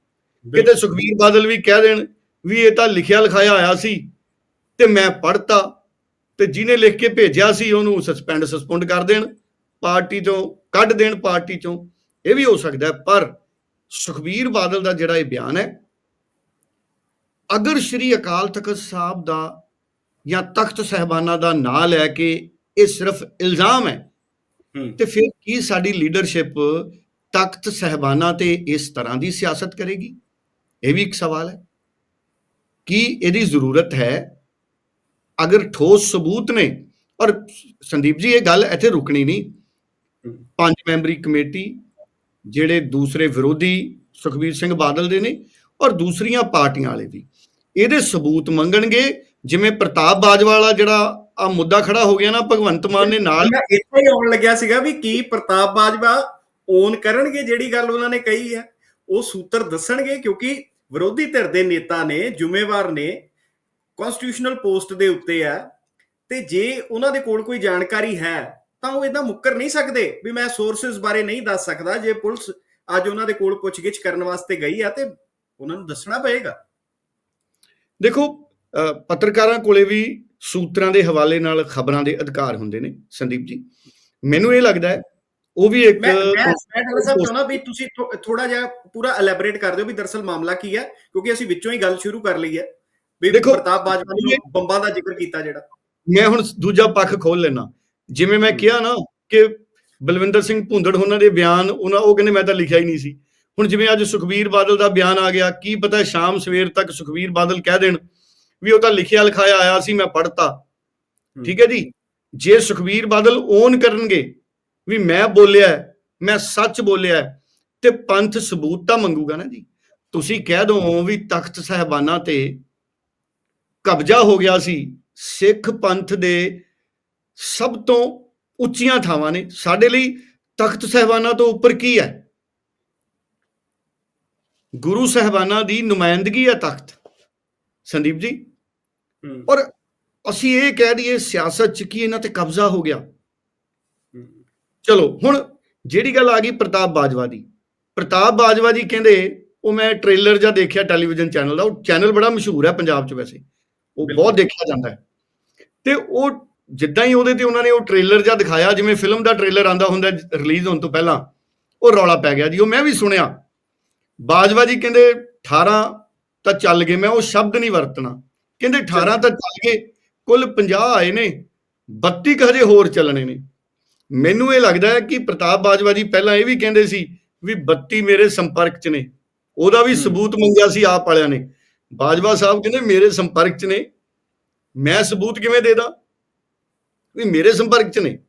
ਕਿਤੇ ਸੁਖਬੀਰ ਬਾਦਲ ਵੀ ਕਹਿ ਦੇਣ ਵੀ ਇਹ ਤਾਂ ਲਿਖਿਆ ਲਿਖਾਇਆ ਆਇਆ ਸੀ ਤੇ ਮੈਂ ਪੜ੍ਹਤਾ ਤੇ ਜਿਹਨੇ ਲਿਖ ਕੇ ਭੇਜਿਆ ਸੀ ਉਹਨੂੰ ਸਸਪੈਂਡ ਸਸਪੈਂਡ ਕਰ ਦੇਣ ਪਾਰਟੀ ਤੋਂ ਕੱਢ ਦੇਣ ਪਾਰਟੀ ਚੋਂ। ਇਹ ਵੀ ਹੋ ਸਕਦਾ ਪਰ ਸੁਖਬੀਰ ਬਾਦਲ ਦਾ ਜਿਹੜਾ ਇਹ ਬਿਆਨ ਹੈ ਅਗਰ ਸ਼੍ਰੀ ਅਕਾਲ ਤਖਤ ਸਾਹਿਬ ਦਾ ਜਾਂ ਤਖਤ ਸਹਿਬਾਨਾ ਦਾ ਨਾਂ ਲੈ ਕੇ ਇਹ ਸਿਰਫ ਇਲਜ਼ਾਮ ਹੂੰ। ਤੇ ਫਿਰ ਕੀ ਸਾਡੀ ਲੀਡਰਸ਼ਿਪ ਤਖਤ ਸਹਿਬਾਨਾ ਤੇ ਇਸ ਤਰ੍ਹਾਂ ਦੀ ਸਿਆਸਤ ਕਰੇਗੀ? ਇਹ ਵੀ ਇੱਕ ਸਵਾਲ ਹੈ। ਕੀ ਇਹਦੀ ਜ਼ਰੂਰਤ ਹੈ ਅਗਰ ਠੋਸ ਸਬੂਤ ਨੇ, ਔਰ ਸੰਦੀਪ ਜੀ, ਇਹ ਗੱਲ ਇੱਥੇ ਰੁਕਣੀ ਨਹੀਂ। ਪੰਜ ਮੈਂਬਰੀ ਕਮੇਟੀ, ਜਿਹੜੇ ਦੂਸਰੇ ਵਿਰੋਧੀ ਸੁਖਬੀਰ ਸਿੰਘ ਬਾਦਲ ਦੇ ਨੇ, ਔਰ ਦੂਸਰੀਆਂ ਪਾਰਟੀਆਂ ਵਾਲੇ ਵੀ। ਇਹਦੇ ਸਬੂਤ ਮੰਗਣਗੇ, ਜਿਵੇਂ ਪ੍ਰਤਾਪ ਬਾਜਵਾ ਵਾਲਾ ਜਿਹੜਾ ਆ ਮੁੱਦਾ ਖੜਾ ਹੋ ਗਿਆ ਨਾ, ਭਗਵੰਤ ਮਾਨ ਨੇ ਨਾਲ ਮੈਂ ਇੱਥੇ ਹੀ ਆਉਣ ਲੱਗਿਆ ਸੀਗਾ ਵੀ ਕੀ ਪ੍ਰਤਾਪ ਬਾਜਵਾ ਓਨ ਕਰਨਗੇ ਜਿਹੜੀ ਗੱਲ ਉਹਨਾਂ ਨੇ ਕਹੀ ਹੈ। ਉਹ ਸੂਤਰ ਦੱਸਣਗੇ ਕਿਉਂਕਿ ਵਿਰੋਧੀ ਧਿਰ ਦੇ ਨੇਤਾ ਨੇ, ਜ਼ਿੰਮੇਵਾਰ ਨੇ ਕਨਸਟੀਟਿਊਸ਼ਨਲ ਪੋਸਟ ਦੇ ਉੱਤੇ ਆ ਤੇ ਜੇ ਉਹਨਾਂ ਦੇ ਕੋਲ ਕੋਈ ਜਾਣਕਾਰੀ ਹੈ ਤਾਂ ਉਹ ਇਦਾਂ ਮੁੱਕਰ ਨਹੀਂ ਸਕਦੇ ਵੀ ਮੈਂ ਸੋਰਸਸ ਬਾਰੇ ਨਹੀਂ ਦੱਸ ਸਕਦਾ ਜੇ ਪੁਲਿਸ ਅੱਜ ਉਹਨਾਂ ਦੇ ਕੋਲ ਪੁੱਛਗਿੱਛ ਕਰਨ ਵਾਸਤੇ ਗਈ ਆ ਤੇ ਉਹਨਾਂ ਨੂੰ ਦੱਸਣਾ ਪਏਗਾ। ਦੇਖੋ ਪੱਤਰਕਾਰਾਂ ਕੋਲੇ ਵੀ ਸੂਤਰਾਂ ਦੇ ਹਵਾਲੇ ਨਾਲ ਖਬਰਾਂ ਦੇ ਅਧਿਕਾਰ ਹੁੰਦੇ ਨੇ ਸੰਦੀਪ ਜੀ। ਮੈਨੂੰ ਇਹ ਲੱਗਦਾ ਹੈ ਉਹ ਵੀ ਇੱਕ ਮੈਂ ਮੈਂ ਸਾਹਿਬ ਚਾਹੁੰਦਾ ਵੀ ਤੁਸੀਂ ਥੋੜਾ ਜਿਹਾ ਪੂਰਾ ਐਲੈਬੋਰੇਟ ਕਰ ਦਿਓ ਵੀ ਦਰਸਲ ਮਾਮਲਾ ਕੀ ਹੈ ਕਿਉਂਕਿ ਅਸੀਂ ਵਿੱਚੋਂ ਹੀ ਗੱਲ ਸ਼ੁਰੂ ਕਰ ਲਈ ਹੈ। ਵੀ ਦੇਖੋ, ਪ੍ਰਤਾਪ ਬਾਜਵਾ ਨੇ ਬੰਬਾਂ ਦਾ ਜ਼ਿਕਰ ਕੀਤਾ ਜਿਹੜਾ। ਮੈਂ ਹੁਣ ਦੂਜਾ ਪੱਖ ਖੋਲ ਲੈਣਾ ਜਿਵੇਂ ਮੈਂ ਕਿਹਾ ਨਾ ਕਿ ਬਲਵਿੰਦਰ ਸਿੰਘ ਭੁੰਦੜ ਉਹਨਾਂ ਦੇ ਬਿਆਨ ਉਹਨਾਂ ਉਹ ਕਹਿੰਦੇ ਮੈਂ ਤਾਂ ਲਿਖਿਆ ਹੀ ਨਹੀਂ ਸੀ। ਹੁਣ ਜਿਵੇਂ ਅੱਜ ਸੁਖਬੀਰ ਬਾਦਲ ਦਾ ਬਿਆਨ ਆ ਗਿਆ ਕੀ ਪਤਾ ਸ਼ਾਮ ਸਵੇਰ ਤੱਕ ਸੁਖਬੀਰ ਬਾਦਲ ਕਹਿ ਦੇਣ ਵੀ ਉਹ ਤਾਂ ਲਿਖਿਆ ਲਿਖਾਇਆ ਆਇਆ ਸੀ ਮੈਂ ਪੜ੍ਹਤਾ। ਠੀਕ ਹੈ ਜੀ? ਜੇ ਸੁਖਬੀਰ ਬਾਦਲ ਓਨ ਕਰਨਗੇ ਵੀ ਮੈਂ ਬੋਲਿਆ ਮੈਂ ਸੱਚ ਬੋਲਿਆ ਤੇ ਪੰਥ ਸਬੂਤ ਤਾਂ ਮੰਗੂਗਾ ਨਾ ਜੀ। ਤੁਸੀਂ ਕਹਿ ਦੋ ਵੀ ਤਖਤ ਸਹਿਬਾਨਾ ਤੇ ਕਬਜ਼ਾ ਹੋ ਗਿਆ ਸੀ ਸਿੱਖ ਪੰਥ ਦੇ ਸਭ ਤੋਂ ਉੱਚੀਆਂ ਥਾਵਾਂ ਨੇ। ਸਾਡੇ ਲਈ ਤਖਤ ਸਹਿਬਾਨਾ ਤੋਂ ਉੱਪਰ ਕੀ ਹੈ? ਗੁਰੂ ਸਹਿਬਾਨਾ ਦੀ ਨੁਮਾਇੰਦਗੀ ਹੈ ਤਖਤ। ਸੰਦੀਪ ਜੀ? ਔਰ ਅਸੀਂ ਇਹ ਕਹਿ ਦਈਏ ਸਿਆਸਤ ਚ ਕੀ ਇਹਨਾਂ ਤੇ ਕਬਜ਼ਾ ਹੋ ਗਿਆ? ਚਲੋ ਹੁਣ ਜਿਹੜੀ ਗੱਲ ਆ ਗਈ ਪ੍ਰਤਾਪ ਬਾਜਵਾ ਦੀ। ਪ੍ਰਤਾਪ ਬਾਜਵਾ ਜੀ ਕਹਿੰਦੇ ਉਹ ਮੈਂ ਟ੍ਰੇਲਰ ਜਾਂ ਦੇਖਿਆ ਟੈਲੀਵਿਜ਼ਨ ਚੈਨਲ ਦਾ ਉਹ ਚੈਨਲ ਬੜਾ ਮਸ਼ਹੂਰ ਹੈ ਪੰਜਾਬ 'ਚ ਵੈਸੇ। ਉਹ। ਬਹੁਤ ਦੇਖਿਆ ਜਾਂਦਾ ਹੈ। ਤੇ ਉਹ ਜਿੱਦਾਂ ਹੀ ਉਹਦੇ ਤੇ ਉਹਨਾਂ ਨੇ ਉਹ ਟ੍ਰੇਲਰ ਜਾਂ ਦਿਖਾਇਆ ਜਿਵੇਂ ਫਿਲਮ ਦਾ ਟ੍ਰੇਲਰ ਆਂਦਾ ਹੁੰਦਾ ਰਿਲੀਜ਼ ਹੋਣ ਤੋਂ ਪਹਿਲਾਂ ਉਹ ਰੌਲਾ ਪੈ ਗਿਆ ਜੀ। ਉਹ ਮੈਂ ਵੀ ਸੁਣਿਆ। ਬਾਜਵਾ ਜੀ ਕਹਿੰਦੇ 18 ਤਾਂ ਚੱਲ ਗਏ। ਮੈਂ ਉਹ ਸ਼ਬਦ ਨਹੀਂ ਵਰਤਣਾ। ਕਹਿੰਦੇ 18 ਤਾਂ ਚੱਲ ਗਏ। ਕੁੱਲ 50 ਆਏ ਨੇ। 32 ਕੁ ਹਜੇ ਹੋਰ ਚੱਲਣੇ ਨੇ। ਮੈਨੂੰ ਇਹ ਲੱਗਦਾ ਹੈ ਕਿ ਪ੍ਰਤਾਪ ਬਾਜਵਾ ਜੀ ਪਹਿਲਾਂ ਇਹ ਵੀ ਕਹਿੰਦੇ ਸੀ ਵੀ 32 ਮੇਰੇ ਸੰਪਰਕ 'ਚ ਨੇ। ਉਹਦਾ ਵੀ। ਸਬੂਤ ਮੰਗਿਆ ਸੀ ਆਪ ਵਾਲਿਆਂ ਨੇ। ਬਾਜਵਾ ਸਾਹਿਬ ਕਹਿੰਦੇ ਮੇਰੇ ਸੰਪਰਕ 'ਚ ਨੇ। ਮੈਂ ਸਬੂਤ ਕਿਵੇਂ ਦੇ ਦਾਂ? ਵੀ ਮੇਰੇ ਸੰਪਰਕ 'ਚ ਨੇ।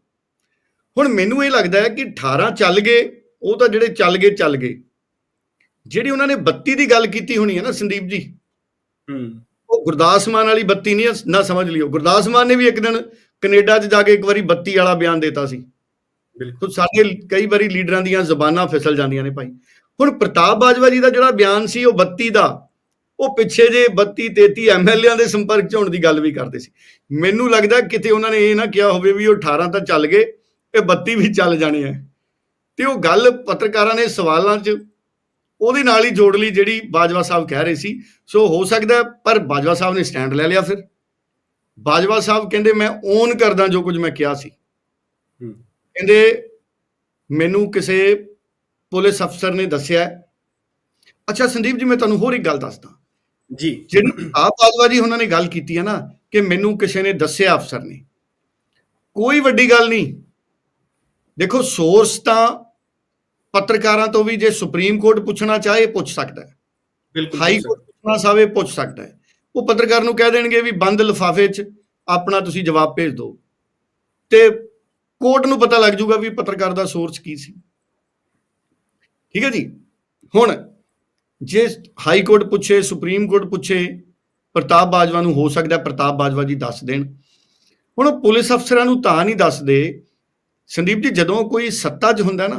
ਹੁਣ ਮੈਨੂੰ ਇਹ ਲੱਗਦਾ ਹੈ ਕਿ 18 ਚੱਲ ਗਏ ਉਹ ਤਾਂ ਜਿਹੜੇ ਚੱਲ ਗਏ ਚੱਲ ਗਏ। ਜਿਹੜੀ ਉਹਨਾਂ ਨੇ 32 ਦੀ ਗੱਲ ਕੀਤੀ ਹੋਣੀ ਹੈ ਨਾ ਸੰਦੀਪ ਜੀ ਹੂੰ। ਉਹ ਗੁਰਦਾਸ ਮਾਨ ਵਾਲੀ ਬੱਤੀ ਨਹੀਂ ਹੈ, ਨਾ ਸਮਝ ਲਿਓ। ਗੁਰਦਾਸ ਮਾਨ ਨੇ ਵੀ ਇੱਕ ਦਿਨ ਕੈਨੇਡਾ 'ਚ ਜਾ ਕੇ ਇੱਕ ਵਾਰੀ ਬੱਤੀ ਵਾਲਾ ਬਿਆਨ ਦਿੱਤਾ ਸੀ। ਬਿਲਕੁਲ। ਸਾਡੇ ਕਈ ਵਾਰੀ ਲੀਡਰਾਂ ਦੀਆਂ ਜ਼ਬਾਨਾਂ ਫਿਸਲ ਜਾਂਦੀਆਂ ਨੇ ਭਾਈ। ਹੁਣ ਪ੍ਰਤਾਪ ਬਾਜਵਾ ਜੀ ਦਾ ਜਿਹੜਾ ਬਿਆਨ ਸੀ ਉਹ 32 ਦਾ ਉਹ ਪਿੱਛੇ ਜੇ 32 33 ਐਮਐਲਏਆਂ ਦੇ ਸੰਪਰਕ 'ਚ ਹੋਣ ਦੀ ਗੱਲ ਵੀ ਕਰਦੇ ਸੀ। ਮੈਨੂੰ ਲੱਗਦਾ ਕਿਤੇ ਉਹਨਾਂ ਨੇ ਇਹ ਨਾ ਕਿਹਾ ਹੋਵੇ ਵੀ ਉਹ 18 ਤਾਂ ਚੱਲ ਗਏ ਇਹ 32 ਵੀ ਚੱਲ ਜਾਣੇ ਆ ਤੇ ਉਹ ਗੱਲ ਪੱਤਰਕਾਰਾਂ ਨੇ ਸਵਾਲਾਂ 'ਚ ਉਹਦੇ ਨਾਲ ਹੀ ਜੋੜ ਲਈ ਜਿਹੜੀ ਬਾਜਵਾ ਸਾਹਿਬ ਕਹਿ ਰਹੇ ਸੀ। ਸੋ ਹੋ ਸਕਦਾ ਪਰ ਬਾਜਵਾ ਸਾਹਿਬ ਨੇ ਸਟੈਂਡ ਲੈ ਲਿਆ ਫਿਰ। ਬਾਜਵਾ ਸਾਹਿਬ ਕਹਿੰਦੇ ਮੈਂ ਓਨ ਕਰਦਾ ਜੋ ਕੁਝ ਮੈਂ ਕਿਹਾ ਸੀ। ਕਹਿੰਦੇ ਮੈਨੂੰ ਕਿਸੇ ਪੁਲਿਸ ਅਫਸਰ ਨੇ ਦੱਸਿਆ ਅੱਛਾ ਸੰਦੀਪ ਜੀ ਮੈਂ ਤੁਹਾਨੂੰ ਹੋਰ ਇੱਕ ਗੱਲ ਦੱਸਦਾ। ਜੀ। ਜਿਹੜੀ ਆਪ ਜੀ ਉਹਨਾਂ ਨੇ ਗੱਲ ਕੀਤੀ ਹੈ ਨਾ ਕਿ ਮੈਨੂੰ ਕਿਸੇ ਨੇ ਦੱਸਿਆ ਅਫਸਰ ਨੇ। ਕੋਈ ਵੱਡੀ ਗੱਲ ਨਹੀਂ। ਦੇਖੋ ਸੋਰਸ ਤਾਂ ਪੱਤਰਕਾਰਾਂ ਤੋਂ ਵੀ ਜੇ ਸੁਪਰੀਮ ਕੋਰਟ ਪੁੱਛਣਾ ਚਾਹੇ ਪੁੱਛ ਸਕਦਾ ਹੈ। ਬਿਲਕੁਲ ਹਾਈ ਕੋਰਟ ਪੁੱਛਣਾ ਚਾਹੇ ਪੁੱਛ ਸਕਦਾ ਹੈ। ਉਹ ਪੱਤਰਕਾਰ ਨੂੰ ਕਹਿ ਦੇਣਗੇ ਵੀ ਬੰਦ ਲਿਫਾਫੇ 'ਚ ਆਪਣਾ ਤੁਸੀਂ ਜਵਾਬ ਭੇਜ ਦਿਓ। ਤੇ ਕੋਰਟ ਨੂੰ ਪਤਾ ਲੱਗ ਜਾਊਗਾ ਵੀ ਪੱਤਰਕਾਰ ਦਾ ਸੋਰਸ ਕੀ ਸੀ। ਠੀਕ ਹੈ ਜੀ? ਹੁਣ ਜੇ ਹਾਈ ਕੋਰਟ ਪੁੱਛੇ, ਸੁਪਰੀਮ ਕੋਰਟ ਪੁੱਛੇ, ਪ੍ਰਤਾਪ ਬਾਜਵਾ ਨੂੰ ਹੋ ਸਕਦਾ ਪ੍ਰਤਾਪ ਬਾਜਵਾ ਜੀ ਦੱਸ ਦੇਣ। ਹੁਣ ਉਹ ਪੁਲਿਸ ਅਫਸਰਾਂ ਨੂੰ ਤਾਂ ਨਹੀਂ ਦੱਸਦੇ। ਸੰਦੀਪ ਜੀ, ਜਦੋਂ ਕੋਈ ਸੱਤਾ 'ਚ ਹੁੰਦਾ ਨਾ,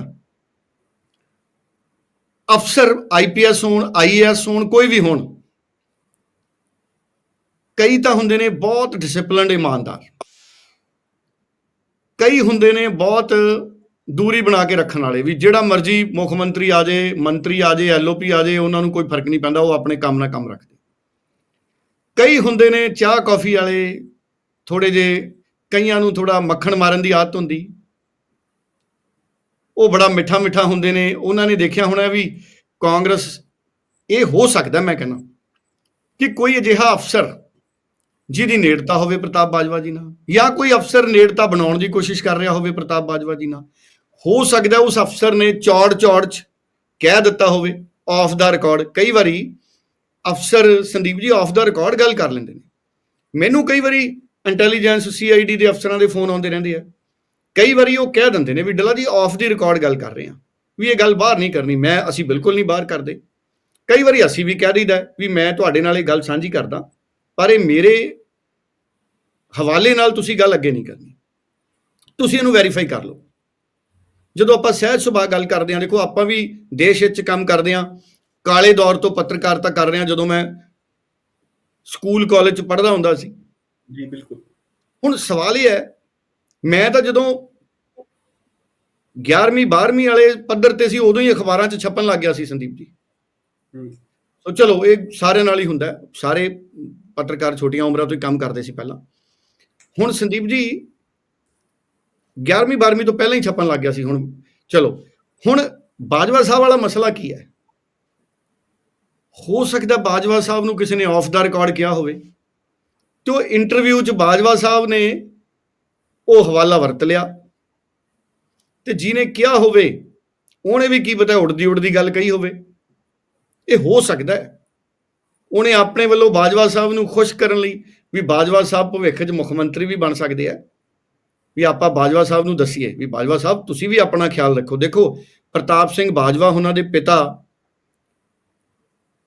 ਅਫਸਰ ਆਈਪੀਐਸ ਹੋਣ ਆਈਏਐਸ ਹੋਣ, ਕੋਈ ਵੀ ਹੋਣ, ਕਈ ਤਾਂ ਹੁੰਦੇ ਨੇ ਬਹੁਤ ਡਿਸਪਲਿਨਡ ਇਮਾਨਦਾਰ। ਕਈ ਹੁੰਦੇ ਨੇ ਬਹੁਤ ਦੂਰੀ ਬਣਾ ਕੇ ਰੱਖਣ ਵਾਲੇ ਵੀ ਜਿਹੜਾ ਮਰਜ਼ੀ ਮੁੱਖ ਮੰਤਰੀ ਆ ਜਾਏ, ਮੰਤਰੀ ਆ ਜਾਏ ਐਲਓਪੀ ਆ ਜੇ ਉਹਨਾਂ ਨੂੰ ਕੋਈ ਫ਼ਰਕ ਨਹੀਂ ਪੈਂਦਾ, ਉਹ ਆਪਣੇ ਕੰਮ ਨਾਲ ਕੰਮ ਰੱਖਦੇ। ਕਈ ਹੁੰਦੇ ਨੇ ਚਾਹ ਕਾਫੀ ਵਾਲੇ ਥੋੜੇ ਜੇ ਕਈਆਂ ਨੂੰ ਥੋੜਾ ਮੱਖਣ ਮਾਰਨ ਦੀ ਆਦਤ ਹੁੰਦੀ। ਉਹ ਬੜਾ ਮਿੱਠਾ ਮਿੱਠਾ ਹੁੰਦੇ ਨੇ, ਉਹਨਾਂ ਨੇ ਦੇਖਿਆ ਹੋਣਾ ਵੀ ਕਾਂਗਰਸ, ਇਹ ਹੋ ਸਕਦਾ ਮੈਂ ਕਹਿੰਦਾ, ਕਿ ਕੋਈ ਅਜਿਹਾ ਅਫਸਰ ਜਿਹਦੀ ਨੇੜਤਾ ਹੋਵੇ ਪ੍ਰਤਾਪ ਬਾਜਵਾ ਜੀ ਨਾਲ, ਜਾਂ ਕੋਈ ਅਫਸਰ ਨੇੜਤਾ ਬਣਾਉਣ ਦੀ ਕੋਸ਼ਿਸ਼ ਕਰ ਰਿਹਾ ਹੋਵੇ ਪ੍ਰਤਾਪ ਬਾਜਵਾ ਜੀ ਨਾਲ ਹੋ ਸਕਦਾ ਉਸ ਅਫਸਰ ਨੇ ਚੌੜ ਚੌੜ ਚ ਕਹਿ ਦਿੱਤਾ ਹੋਵੇ ਆਫ ਦਾ ਰਿਕਾਰਡ ਕਈ ਵਾਰੀ ਅਫਸਰ Sandeep ji of the record ਗੱਲ ਕਰ ਲੈਂਦੇ ਨੇ। ਮੈਨੂੰ ਕਈ ਵਾਰੀ ਇੰਟੈਲੀਜੈਂਸ ਸੀਆਈਡੀ ਦੇ ਅਫਸਰਾਂ ਦੇ ਫੋਨ ਆਉਂਦੇ ਰਹਿੰਦੇ ਆ। ਕਈ ਵਾਰੀ ਉਹ ਕਹਿ ਦਿੰਦੇ ਨੇ ਵੀ, ਡੱਲਾ ਜੀ ਆਫ ਦੀ ਰਿਕਾਰਡ ਗੱਲ ਕਰ ਰਹੇ ਆ। ਵੀ ਇਹ ਗੱਲ ਬਾਹਰ ਨਹੀਂ ਕਰਨੀ, ਮੈਂ, ਅਸੀਂ ਬਿਲਕੁਲ ਨਹੀਂ ਬਾਹਰ ਕਰਦੇ। ਕਈ ਵਾਰੀ ਅਸੀਂ ਵੀ ਕਹਿ ਦਈਦਾ ਵੀ ਮੈਂ ਤੁਹਾਡੇ ਨਾਲ ਇਹ ਗੱਲ ਸਾਂਝੀ ਕਰਦਾ, ਪਰ ਇਹ ਮੇਰੇ ਹਵਾਲੇ ਨਾਲ ਤੁਸੀਂ ਗੱਲ ਅੱਗੇ ਨਹੀਂ ਕਰਨੀ। ਤੁਸੀਂ ਇਹਨੂੰ ਵੈਰੀਫਾਈ ਕਰ ਲਓ। ਜਦੋਂ ਆਪਾਂ ਸਹਿਜ ਸੁਭਾਅ ਗੱਲ ਕਰਦੇ ਹਾਂ ਦੇਖੋ ਆਪਾਂ ਵੀ ਦੇਸ਼ ਵਿੱਚ ਕੰਮ ਕਰਦੇ ਹਾਂ ਕਾਲੇ ਦੌਰ ਤੋਂ ਪੱਤਰਕਾਰਤਾ ਕਰ ਰਹੇ ਹਾਂ ਜਦੋਂ ਮੈਂ ਸਕੂਲ ਕਾਲਜ ਚ ਪੜ੍ਹਦਾ ਹੁੰਦਾ ਸੀ। ਜੀ ਬਿਲਕੁਲ। ਹੁਣ ਸਵਾਲ ਇਹ ਹੈ ਮੈਂ ਤਾਂ ਜਦੋਂ 11ਵੀਂ 12ਵੀਂ ਵਾਲੇ ਪੱਧਰ ਤੇ ਸੀ ਉਦੋਂ ਹੀ ਅਖਬਾਰਾਂ 'ਚ ਛਪਣ ਲੱਗ ਗਿਆ ਸੀ ਸੰਦੀਪ ਜੀ। ਸੋ ਚਲੋ ਇਹ ਸਾਰਿਆਂ ਨਾਲ ਹੀ ਹੁੰਦਾ। ਸਾਰੇ ਪੱਤਰਕਾਰ ਛੋਟੀਆਂ ਉਮਰਾਂ ਤੋਂ ਹੀ ਕੰਮ ਕਰਦੇ ਸੀ ਪਹਿਲਾਂ। ਹੁਣ ਸੰਦੀਪ ਜੀ 11ਵੀਂ 12ਵੀਂ ਤੋਂ ਪਹਿਲਾਂ ਹੀ ਛਪਣ ਲੱਗ ਗਿਆ ਸੀ, ਹੁਣ ਚਲੋ, ਹੁਣ ਬਾਜਵਾ ਸਾਹਿਬ ਵਾਲਾ ਮਸਲਾ ਕੀ ਹੈ? ਹੋ ਸਕਦਾ ਬਾਜਵਾ ਸਾਹਿਬ ਨੂੰ ਕਿਸੇ ਨੇ ਆਫ ਦਾ ਰਿਕਾਰਡ ਕਿਹਾ ਹੋਵੇ ਤੇ ਉਹ ਇੰਟਰਵਿਊ 'ਚ ਬਾਜਵਾ ਸਾਹਿਬ ਨੇ ਉਹ ਹਵਾਲਾ ਵਰਤ ਲਿਆ ਤੇ ਜਿਹਨੇ ਕਿਹਾ ਹੋਵੇ, ਉਹਨੇ ਵੀ ਕੀ ਪਤਾ ਉੜਦੀ ਉੜਦੀ ਗੱਲ ਕਹੀ ਹੋਵੇ। ਇਹ ਹੋ ਸਕਦਾ ਹੈ। ਉਹਨੇ ਆਪਣੇ ਵੱਲੋਂ ਬਾਜਵਾ ਸਾਹਿਬ ਨੂੰ ਖੁਸ਼ ਕਰਨ ਲਈ ਵੀ ਬਾਜਵਾ ਸਾਹਿਬ ਭਵਿੱਖ 'ਚ ਮੁੱਖ ਮੰਤਰੀ ਵੀ ਬਣ ਸਕਦੇ ਆ। ਵੀ ਆਪਾਂ ਬਾਜਵਾ ਸਾਹਿਬ ਨੂੰ ਦੱਸੀਏ ਵੀ ਬਾਜਵਾ ਸਾਹਿਬ, ਤੁਸੀਂ ਵੀ ਆਪਣਾ ਖਿਆਲ ਰੱਖੋ। ਦੇਖੋ, ਪ੍ਰਤਾਪ ਸਿੰਘ ਬਾਜਵਾ ਉਹਨਾਂ ਦੇ ਪਿਤਾ,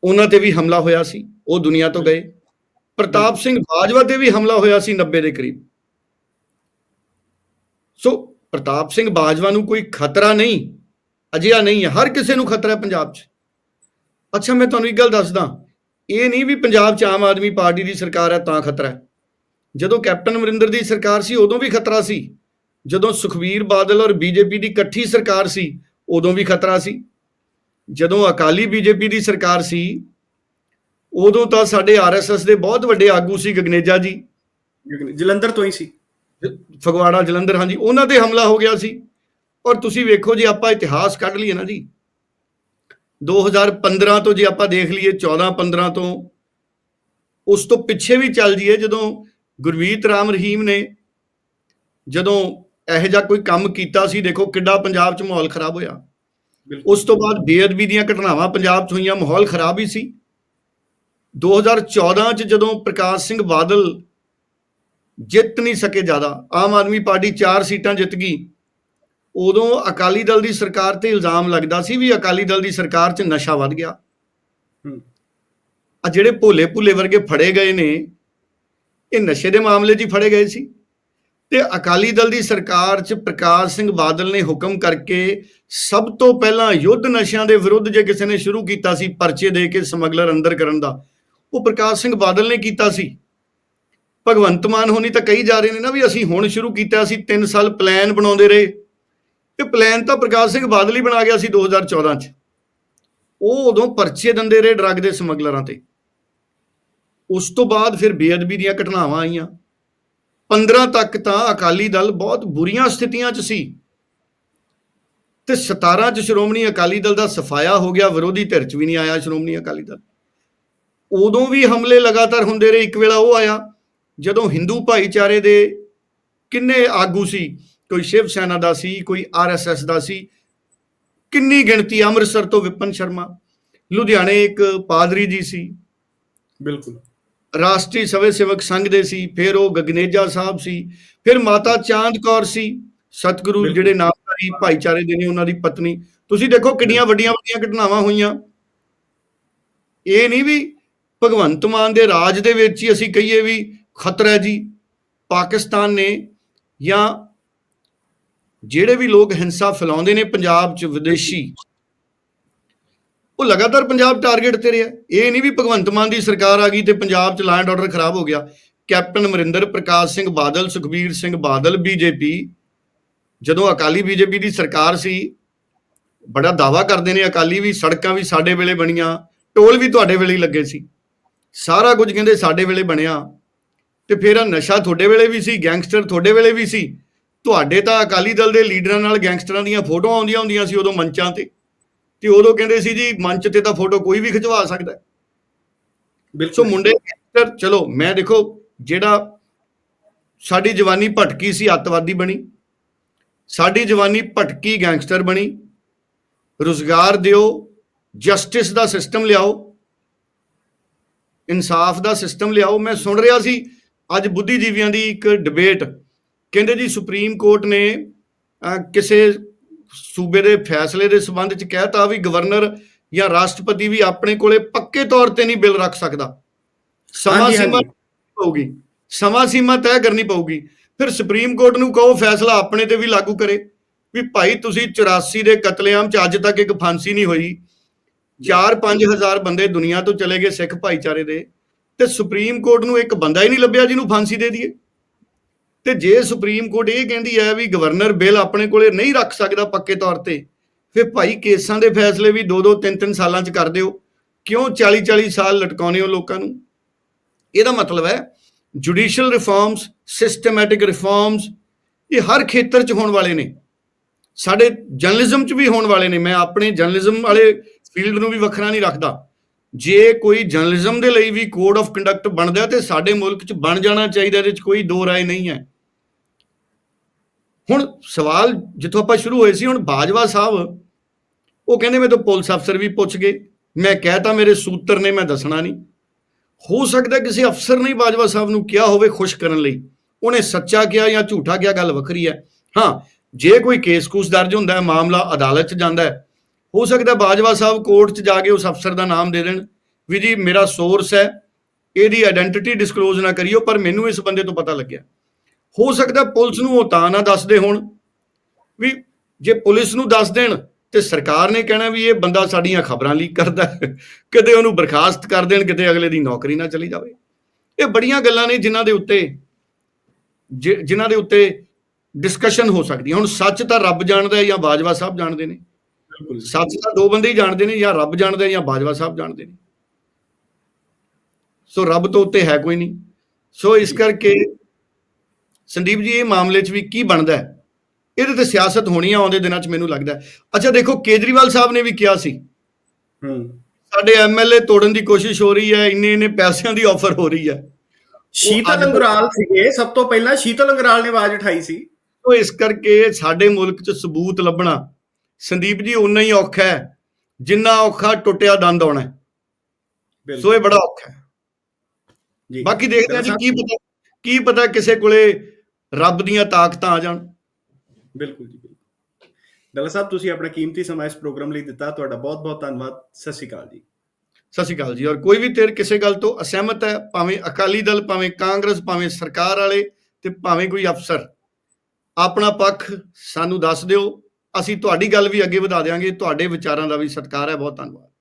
ਉਹਨਾਂ ਤੇ ਵੀ ਹਮਲਾ ਹੋਇਆ ਸੀ, ਉਹ ਦੁਨੀਆ ਤੋਂ ਗਏ। ਪ੍ਰਤਾਪ ਸਿੰਘ ਬਾਜਵਾ ਤੇ ਵੀ ਹਮਲਾ ਹੋਇਆ ਸੀ 90 ਦੇ ਕਰੀਬ। ਸੋ, ਪ੍ਰਤਾਪ ਸਿੰਘ ਬਾਜਵਾ ਨੂੰ ਕੋਈ ਖਤਰਾ ਨਹੀਂ, ਅਜਿਹਾ ਨਹੀਂ ਹੈ। ਹਰ ਕਿਸੇ ਨੂੰ ਖਤਰਾ ਹੈ ਪੰਜਾਬ 'ਚ। ਅੱਛਾ, ਮੈਂ ਤੁਹਾਨੂੰ ਇੱਕ ਗੱਲ ਦੱਸਦਾ। ਇਹ ਨਹੀਂ ਵੀ ਪੰਜਾਬ 'ਚ ਆਮ ਆਦਮੀ ਪਾਰਟੀ ਦੀ ਸਰਕਾਰ ਹੈ, ਤਾਂ ਖਤਰਾ ਹੈ। ਜਦੋਂ ਕੈਪਟਨ ਅਮਰਿੰਦਰ ਦੀ ਸਰਕਾਰ ਸੀ ਉਦੋਂ ਵੀ ਖਤਰਾ ਸੀ। ਜਦੋਂ ਸੁਖਵੀਰ ਬਾਦਲ ਔਰ ਬੀਜੇਪੀ ਦੀ ਇਕੱਠੀ ਸਰਕਾਰ ਸੀ ਉਦੋਂ ਵੀ ਖਤਰਾ ਸੀ। ਜਦੋਂ ਅਕਾਲੀ ਬੀਜੇਪੀ ਦੀ ਸਰਕਾਰ ਸੀ ਉਦੋਂ ਤਾਂ ਸਾਡੇ ਆਰਐਸਐਸ ਦੇ ਬਹੁਤ ਵੱਡੇ ਆਗੂ ਸੀ ਗਗਨੇਜਾ ਜੀ। ਜਲੰਧਰ ਤੋਂ ਹੀ ਸੀ। ਫਗਵਾੜਾ ਜਲੰਧਰ ਹਾਂਜੀ। ਉਹਨਾਂ ਤੇ ਹਮਲਾ ਹੋ ਗਿਆ ਸੀ। ਔਰ ਤੁਸੀਂ ਵੇਖੋ ਜੇ ਆਪਾਂ ਇਤਿਹਾਸ ਕੱਢ ਲਈਏ ਨਾ ਜੀ। 2015 ਤੋਂ ਜੇ ਆਪਾਂ ਦੇਖ ਲਈਏ 14 15 ਤੋਂ ਉਸ ਤੋਂ ਪਿੱਛੇ ਵੀ ਚੱਲ ਜੀਏ ਜਦੋਂ ਗੁਰਮੀਤ ਰਾਮ ਰਹੀਮ ਨੇ ਜਦੋਂ ਇਹੋ ਜਿਹਾ ਕੋਈ ਕੰਮ ਕੀਤਾ ਸੀ ਦੇਖੋ ਕਿੱਡਾ ਪੰਜਾਬ 'ਚ ਮਾਹੌਲ ਖਰਾਬ ਹੋਇਆ। ਉਸ ਤੋਂ ਬਾਅਦ ਬੇਅਦਬੀ ਦੀਆਂ ਘਟਨਾਵਾਂ ਪੰਜਾਬ 'ਚ ਹੋਈਆਂ ਮਾਹੌਲ ਖਰਾਬ ਹੀ ਸੀ। 2014 'ਚ ਜਦੋਂ ਪ੍ਰਕਾਸ਼ ਸਿੰਘ ਬਾਦਲ ਜਿੱਤ ਨਹੀਂ ਸਕੇ ਜ਼ਿਆਦਾ ਆਮ ਆਦਮੀ ਪਾਰਟੀ 4 ਸੀਟਾਂ ਜਿੱਤ ਗਈ ਉਦੋਂ ਅਕਾਲੀ ਦਲ ਦੀ ਸਰਕਾਰ ਤੇ ਇਲਜ਼ਾਮ ਲੱਗਦਾ ਸੀ ਵੀ ਅਕਾਲੀ ਦਲ ਦੀ ਸਰਕਾਰ 'ਚ ਨਸ਼ਾ ਵੱਧ ਗਿਆ। ਆ ਜਿਹੜੇ ਭੋਲੇ ਭੁੱਲੇ ਵਰਗੇ ਫੜੇ ਗਏ ਨੇ ਇਹ ਨਸ਼ੇ ਦੇ ਮਾਮਲੇ 'ਚ ਹੀ ਫੜੇ ਗਏ ਸੀ। ਤੇ ਅਕਾਲੀ ਦਲ ਦੀ ਸਰਕਾਰ 'ਚ ਪ੍ਰਕਾਸ਼ ਸਿੰਘ ਬਾਦਲ ਨੇ ਹੁਕਮ ਕਰਕੇ ਸਭ ਤੋਂ ਪਹਿਲਾਂ ਯੁੱਧ ਨਸ਼ਿਆਂ ਦੇ ਵਿਰੁੱਧ ਜੇ ਕਿਸੇ ਨੇ ਸ਼ੁਰੂ ਕੀਤਾ ਸੀ ਪਰਚੇ ਦੇ ਕੇ ਸਮਗਲਰ ਅੰਦਰ ਕਰਨ ਦਾ, ਉਹ ਪ੍ਰਕਾਸ਼ ਸਿੰਘ ਬਾਦਲ ਨੇ ਕੀਤਾ ਸੀ। ਭਗਵੰਤ ਮਾਨ ਹੋਣੀ ਤਾਂ ਕਹੀ ਜਾ ਰਹੇ ਨੇ ਨਾ ਵੀ ਅਸੀਂ ਹੁਣ ਸ਼ੁਰੂ ਕੀਤਾ ਸੀ 3 ਸਾਲ ਪਲਾਨ ਬਣਾਉਂਦੇ ਰਹੇ। ਤੇ ਪਲਾਨ ਤਾਂ ਪ੍ਰਕਾਸ਼ ਸਿੰਘ ਬਾਦਲ ਹੀ ਬਣਾ ਗਿਆ ਸੀ 2014 ਚ। ਉਹ ਉਦੋਂ ਪਰਚੇ ਦਿੰਦੇ ਰਹੇ ਡਰੱਗ ਦੇ ਸਮਗਲਰਾਂ ਤੇ। ਉਸ ਤੋਂ ਬਾਅਦ ਫਿਰ ਬੇਅਦਬੀ ਦੀਆਂ ਘਟਨਾਵਾਂ ਆਈਆਂ। 15 ਤੱਕ ਤਾਂ ਅਕਾਲੀ ਦਲ ਬਹੁਤ ਬੁਰੀਆਂ ਸਥਿਤੀਆਂ 'ਚ ਸੀ। ਤੇ 17 ਚ ਸ਼੍ਰੋਮਣੀ ਅਕਾਲੀ ਦਲ ਦਾ ਸਫਾਇਆ ਹੋ ਗਿਆ, ਵਿਰੋਧੀ ਧਿਰ ਚ ਵੀ ਨਹੀਂ ਆਇਆ ਸ਼੍ਰੋਮਣੀ ਅਕਾਲੀ ਦਲ। ਉਦੋਂ ਵੀ ਹਮਲੇ ਲਗਾਤਾਰ ਹੁੰਦੇ ਰਹੇ, ਇੱਕ ਵੇਲਾ ਉਹ ਆਇਆ ਜਦੋਂ ਹਿੰਦੂ ਭਾਈਚਾਰੇ ਦੇ ਕਿੰਨੇ ਆਗੂ ਸੀ, ਕੋਈ ਸ਼ਿਵ ਸੈਨਾ ਦਾ ਸੀ, ਕੋਈ ਆਰਐਸਐਸ ਦਾ ਸੀ, ਕਿੰਨੀ ਗਿਣਤੀ, ਅੰਮ੍ਰਿਤਸਰ ਤੋਂ ਵਿਪਨ ਸ਼ਰਮਾ। ਲੁਧਿਆਣੇ ਇੱਕ ਪਾਦਰੀ ਜੀ ਸੀ। ਬਿਲਕੁਲ। ਰਾਸ਼ਟਰੀ ਸਵੈ ਸੇਵਕ ਸੰਘ ਦੇ ਸੀ ਫਿਰ ਉਹ ਗਗਨੇਜਾ ਸਾਹਿਬ ਸੀ ਫਿਰ ਮਾਤਾ ਚਾਂਦ ਕੌਰ ਸੀ ਸਤਿਗੁਰੂ। ਜਿਹੜੇ ਨਾਮਧਾਰੀ ਭਾਈਚਾਰੇ ਦੇ ਨੇ ਉਹਨਾਂ ਦੀ ਪਤਨੀ। ਤੁਸੀਂ ਦੇਖੋ ਕਿੰਨੀਆਂ ਵੱਡੀਆਂ ਵੱਡੀਆਂ ਘਟਨਾਵਾਂ ਹੋਈਆਂ। ਇਹ ਨਹੀਂ ਵੀ ਭਗਵੰਤ ਮਾਨ ਦੇ ਰਾਜ ਦੇ ਵਿੱਚ ਹੀ ਅਸੀਂ ਕਹੀਏ ਵੀ ਖਤਰਾ ਹੈ ਜੀ ਪਾਕਿਸਤਾਨ ਨੇ ਜਾਂ ਜਿਹੜੇ ਵੀ ਲੋਕ ਹਿੰਸਾ ਫੈਲਾਉਂਦੇ ਨੇ ਪੰਜਾਬ 'ਚ ਵਿਦੇਸ਼ੀ ਉਹ ਲਗਾਤਾਰ ਪੰਜਾਬ ਟਾਰਗੇਟ ਤੇ ਰਿਹਾ। ਇਹ ਨਹੀਂ ਵੀ ਭਗਵੰਤ ਮਾਨ ਦੀ ਸਰਕਾਰ ਆ ਗਈ ਤੇ ਪੰਜਾਬ 'ਚ ਲਾਅ ਐਂਡ ਆਰਡਰ ਖਰਾਬ ਹੋ ਗਿਆ। ਕੈਪਟਨ ਅਮਰਿੰਦਰ ਪ੍ਰਕਾਸ਼ ਸਿੰਘ ਬਾਦਲ, ਸੁਖਬੀਰ ਸਿੰਘ ਬਾਦਲ ਬੀਜੇਪੀ ਜਦੋਂ ਅਕਾਲੀ ਬੀਜੇਪੀ ਦੀ ਸਰਕਾਰ ਸੀ, ਬੜਾ ਦਾਵਾ ਕਰਦੇ ਨੇ ਅਕਾਲੀ ਵੀ ਸੜਕਾਂ ਵੀ ਸਾਡੇ ਵੇਲੇ ਬਣੀਆਂ, ਟੋਲ ਵੀ ਤੁਹਾਡੇ ਵੇਲੇ ਹੀ ਲੱਗੇ ਸੀ। ਸਾਰਾ ਕੁਝ ਕਹਿੰਦੇ ਸਾਡੇ ਵੇਲੇ ਬਣਿਆ। ਤੇ ਫਿਰ ਆ ਨਸ਼ਾ ਤੁਹਾਡੇ ਵੇਲੇ ਵੀ ਸੀ, ਗੈਂਗਸਟਰ ਤੁਹਾਡੇ ਵੇਲੇ ਵੀ ਸੀ। ਤੁਹਾਡੇ ਤਾਂ ਅਕਾਲੀ ਦਲ ਦੇ ਲੀਡਰਾਂ ਨਾਲ ਗੈਂਗਸਟਰਾਂ ਦੀਆਂ ਫੋਟੋਆਂ ਆਉਂਦੀਆਂ ਹੁੰਦੀਆਂ ਸੀ ਉਦੋਂ ਮੰਚਾਂ ਤੇ। ਤੇ ਉਦੋਂ ਕਹਿੰਦੇ ਸੀ ਜੀ ਮੰਚ ਤੇ ਤਾਂ ਫੋਟੋ ਕੋਈ ਵੀ ਖਿਚਵਾ ਸਕਦਾ ਬਿਲਕੁਲ ਮੁੰਡੇ ਗੈਂਗਸਟਰ ਚਲੋ ਮੈਂ ਦੇਖੋ ਜਿਹੜਾ ਸਾਡੀ ਜਵਾਨੀ ਭਟਕੀ ਸੀ ਅੱਤਵਾਦੀ ਬਣੀ। ਸਾਡੀ ਜਵਾਨੀ ਭਟਕੀ ਗੈਂਗਸਟਰ ਬਣੀ। ਰੁਜ਼ਗਾਰ ਦਿਓ ਜਸਟਿਸ ਦਾ ਸਿਸਟਮ ਲਿਆਓ। ਇਨਸਾਫ ਦਾ ਸਿਸਟਮ ਲਿਆਓ। ਮੈਂ ਸੁਣ ਰਿਹਾ ਸੀ ਅੱਜ ਬੁੱਧੀਜੀਵੀਆਂ ਦੀ ਇੱਕ ਡਿਬੇਟ ਕਹਿੰਦੇ ਜੀ ਸੁਪਰੀਮ ਕੋਰਟ ਨੇ ਕਿਸੇ ਸੂਬੇ ਦੇ ਫੈਸਲੇ ਦੇ ਸੰਬੰਧ ਚ ਕਹਿਤਾ ਵੀ ਗਵਰਨਰ ਜਾਂ ਰਾਸ਼ਟਰਪਤੀ ਵੀ ਆਪਣੇ ਕੋਲੇ ਪੱਕੇ ਤੌਰ ਤੇ ਨਹੀਂ ਬਿੱਲ ਰੱਖ ਸਕਦਾ। ਸਮਾਂ ਸੀਮਾ ਹਾਂਜੀ। ਪਊਗੀ ਸਮਾਂ ਸੀਮਾ ਤੈਅ ਕਰਨੀ ਪਊਗੀ। ਫਿਰ ਸੁਪਰੀਮ ਕੋਰਟ ਨੂੰ ਕਹੋ ਫੈਸਲਾ ਆਪਣੇ ਤੇ ਵੀ ਲਾਗੂ ਕਰੇ ਵੀ ਭਾਈ ਤੁਸੀਂ 84 ਦੇ ਕਤਲੇਆਮ ਚ ਅੱਜ ਤੱਕ ਇੱਕ ਫਾਂਸੀ ਨਹੀਂ ਹੋਈ। 4-5000 ਬੰਦੇ ਦੁਨੀਆ ਤੋਂ ਚਲੇ ਗਏ ਸਿੱਖ ਭਾਈਚਾਰੇ ਦੇ ਤੇ ਸੁਪਰੀਮ ਕੋਰਟ ਨੂੰ ਇੱਕ ਬੰਦਾ ਹੀ ਨਹੀਂ ਲੱਭਿਆ ਜਿਹਨੂੰ ਫਾਂਸੀ ਦੇ ਦਈਏ। ਤੇ ਜੇ ਸੁਪਰੀਮ ਕੋਰਟ ਇਹ ਕਹਿੰਦੀ ਹੈ ਵੀ ਗਵਰਨਰ ਬਿੱਲ ਆਪਣੇ ਕੋਲੇ ਨਹੀਂ ਰੱਖ ਸਕਦਾ ਪੱਕੇ ਤੌਰ ਤੇ, ਫਿਰ ਭਾਈ ਕੇਸਾਂ ਦੇ ਫੈਸਲੇ ਵੀ 2-2 3-3 ਸਾਲਾਂ ਚ ਕਰ ਦਿਓ। ਕਿਉਂ 40-40 ਸਾਲ ਲਟਕਾਉਨੇ ਹੋ ਲੋਕਾਂ ਨੂੰ? ਇਹਦਾ ਮਤਲਬ ਹੈ ਜੁਡੀਸ਼ੀਅਲ ਰਿਫਾਰਮਸ, ਸਿਸਟਮੈਟਿਕ ਰਿਫਾਰਮਸ, ਇਹ ਹਰ ਖੇਤਰ ਚ ਹੋਣ ਵਾਲੇ ਨੇ। ਸਾਡੇ ਜਰਨਲਿਜ਼ਮ ਚ ਵੀ ਹੋਣ ਵਾਲੇ ਨੇ। ਮੈਂ ਆਪਣੇ ਜਰਨਲਿਜ਼ਮ ਵਾਲੇ ਫੀਲਡ ਨੂੰ ਵੀ ਵੱਖਰਾ ਨਹੀਂ ਰੱਖਦਾ। ਜੇ ਕੋਈ ਜਰਨਲਿਜ਼ਮ ਦੇ ਲਈ ਵੀ ਕੋਡ ਆਫ ਕੰਡਕਟ ਬਣਦਾ ਤੇ ਸਾਡੇ ਮੁਲਕ ਚ ਬਣ ਜਾਣਾ ਚਾਹੀਦਾ, ਇਹਦੇ ਚ ਕੋਈ ਦੋ ਰਾਏ ਨਹੀਂ ਹੈ। ਹੁਣ ਸਵਾਲ ਜਿੱਥੋਂ ਆਪਾਂ ਸ਼ੁਰੂ ਹੋਏ ਸੀ, ਹੁਣ ਬਾਜਵਾ ਸਾਹਿਬ, ਉਹ ਕਹਿੰਦੇ ਮੇਰੇ ਤੋਂ ਪੁਲਿਸ ਅਫਸਰ ਵੀ ਪੁੱਛ ਗਏ। ਮੈਂ ਕਹਿਤਾ ਮੇਰੇ ਸੂਤਰ ਨੇ, ਮੈਂ ਦੱਸਣਾ ਨਹੀਂ। ਹੋ ਸਕਦਾ ਕਿਸੇ ਅਫਸਰ ਨੇ ਬਾਜਵਾ ਸਾਹਿਬ ਨੂੰ ਕਿਹਾ ਹੋਵੇ ਖੁਸ਼ ਕਰਨ ਲਈ। ਉਹਨੇ ਸੱਚਾ ਕਿਹਾ ਜਾਂ ਝੂਠਾ ਕਿਹਾ, ਗੱਲ ਵੱਖਰੀ ਹੈ। ਹਾਂ, ਜੇ ਕੋਈ ਕੇਸ ਕੁਸ ਦਰਜ ਹੁੰਦਾ ਹੈ, ਮਾਮਲਾ ਅਦਾਲਤ 'ਚ ਜਾਂਦਾ ਹੈ। ਹੋ ਸਕਦਾ ਬਾਜਵਾ ਸਾਹਿਬ ਕੋਰਟ 'ਚ ਜਾ ਕੇ ਉਸ ਅਫਸਰ ਦਾ ਨਾਮ ਦੇ ਦੇਣ। ਵੀ ਜੀ, ਮੇਰਾ ਸੋਰਸ ਹੈ, ਇਹਦੀ ਆਇਡੈਂਟੀਟੀ ਡਿਸਕਲੋਜ਼ ਨਾ ਕਰਿਓ, ਪਰ ਮੈਨੂੰ ਇਸ ਬੰਦੇ ਤੋਂ ਪਤਾ ਲੱਗਿਆ। ਹੋ ਸਕਦਾ ਪੁਲਿਸ ਨੂੰ ਉਹ ਤਾਂ ਨਾ ਦੱਸਦੇ ਹੋਣ ਵੀ ਜੇ ਪੁਲਿਸ ਨੂੰ ਦੱਸ ਦੇਣ ਤੇ ਸਰਕਾਰ ਨੇ ਕਹਿਣਾ ਵੀ ਇਹ ਬੰਦਾ ਸਾਡੀਆਂ ਖਬਰਾਂ ਲੀਕ ਕਰਦਾ। ਕਿਤੇ ਉਹਨੂੰ ਬਰਖਾਸਤ ਕਰ ਦੇਣ ਕਿਤੇ ਅਗਲੇ ਦੀ ਨੌਕਰੀ ਨਾ ਚਲੀ ਜਾਵੇ। ਇਹ ਬੜੀਆਂ ਗੱਲਾਂ ਨੇ ਜਿਨ੍ਹਾਂ ਦੇ ਉੱਤੇ ਜਿਨ੍ਹਾਂ ਦੇ ਉੱਤੇ ਡਿਸਕਸ਼ਨ ਹੋ ਸਕਦੀ ਹੈ। ਹੁਣ ਸੱਚ ਤਾਂ ਰੱਬ ਜਾਣਦਾ ਹੈ ਜਾਂ ਬਾਜਵਾ ਸਾਹਿਬ ਜਾਣਦੇ ਨੇ? ਸੱਚ ਤਾਂ ਦੋ ਬੰਦੇ ਹੀ ਜਾਣਦੇ ਨੇ ਜਾਂ ਰੱਬ ਜਾਣਦਾ ਹੈ ਜਾਂ ਬਾਜਵਾ ਸਾਹਿਬ ਜਾਣਦੇ ਨੇ। ਸੋ ਰੱਬ ਤੋਂ ਉੱਤੇ ਹੈ ਕੋਈ ਨਹੀਂ। ਸੋ ਇਸ ਕਰਕੇ ਸੰਦੀਪ ਜੀ ਇਹ ਮਾਮਲੇ 'ਚ ਵੀ ਕੀ ਬਣਦਾ ਹੈ? ਇਹਦੇ ਤੇ ਸਿਆਸਤ ਹੋਣੀ ਆ ਆਉਂਦੇ ਦਿਨਾਂ 'ਚ ਮੈਨੂੰ ਲੱਗਦਾ। ਅੱਛਾ ਦੇਖੋ ਕੇਜਰੀਵਾਲ ਸਾਹਿਬ ਨੇ ਵੀ ਕਿਹਾ ਸੀ। ਹੂੰ। ਸਾਡੇ ਐਮਐਲਏ ਤੋੜਨ ਦੀ ਕੋਸ਼ਿਸ਼ ਹੋ ਰਹੀ ਹੈ ਇੰਨੇ ਇੰਨੇ ਪੈਸਿਆਂ ਦੀ ਆਫਰ ਹੋ ਰਹੀ ਹੈ। ਸ਼ੀਤਲ ਅੰਗਰਾਲ ਸੀਗੇ ਸਭ ਤੋਂ ਪਹਿਲਾਂ ਸ਼ੀਤਲ ਅੰਗਰਾਲ ਨੇ ਆਵਾਜ਼ ਉਠਾਈ ਸੀ। ਸੋ ਇਸ ਕਰਕੇ ਸਾਡੇ ਮੁਲਕ 'ਚ ਸਬੂਤ ਲੱਭਣਾ ਸੰਦੀਪ ਜੀ ਉਨਾ ਹੀ ਔਖਾ ਹੈ ਜਿੰਨਾ ਔਖਾ ਟੁੱਟਿਆ ਦੰਦ ਆਉਣਾ। ਸੋ ਇਹ ਬੜਾ ਔਖਾ ਹੈ। ਜੀ। ਬਾਕੀ ਦੇਖਦੇ ਹਾਂ ਜੀ ਕੀ ਪਤਾ ਕੀ ਪਤਾ ਕਿਸੇ ਕੋਲੇ ਰੱਬ ਦੀਆਂ ਤਾਕਤਾਂ ਆ ਜਾਣ। ਬਿਲਕੁਲ ਜੀ ਬਿਲਕੁਲ। ਡਾਲਾ ਸਾਹਿਬ ਤੁਸੀਂ ਆਪਣਾ ਕੀਮਤੀ ਸਮਾਂ ਇਸ ਪ੍ਰੋਗਰਾਮ ਲਈ ਦਿੱਤਾ। ਤੁਹਾਡਾ ਬਹੁਤ ਬਹੁਤ ਧੰਨਵਾਦ। ਸਤਿ ਸ਼੍ਰੀ ਅਕਾਲ ਜੀ। ਸਤਿ ਸ਼੍ਰੀ ਅਕਾਲ ਜੀ। ਔਰ ਕੋਈ ਵੀ ਤੇਰ ਕਿਸੇ ਗੱਲ ਤੋਂ ਅਸਹਿਮਤ ਹੈ ਭਾਵੇਂ ਅਕਾਲੀ ਦਲ ਭਾਵੇਂ ਕਾਂਗਰਸ ਭਾਵੇਂ ਸਰਕਾਰ ਵਾਲੇ ਤੇ ਭਾਵੇਂ ਕੋਈ ਅਫਸਰ ਆਪਣਾ ਪੱਖ ਸਾਨੂੰ ਦੱਸ ਦਿਓ। ਅਸੀਂ ਤੁਹਾਡੀ ਗੱਲ ਵੀ ਅੱਗੇ ਵਧਾ ਦੇਵਾਂਗੇ ਤੁਹਾਡੇ ਵਿਚਾਰਾਂ ਦਾ ਵੀ ਸਤਿਕਾਰ ਹੈ। ਬਹੁਤ ਧੰਨਵਾਦ।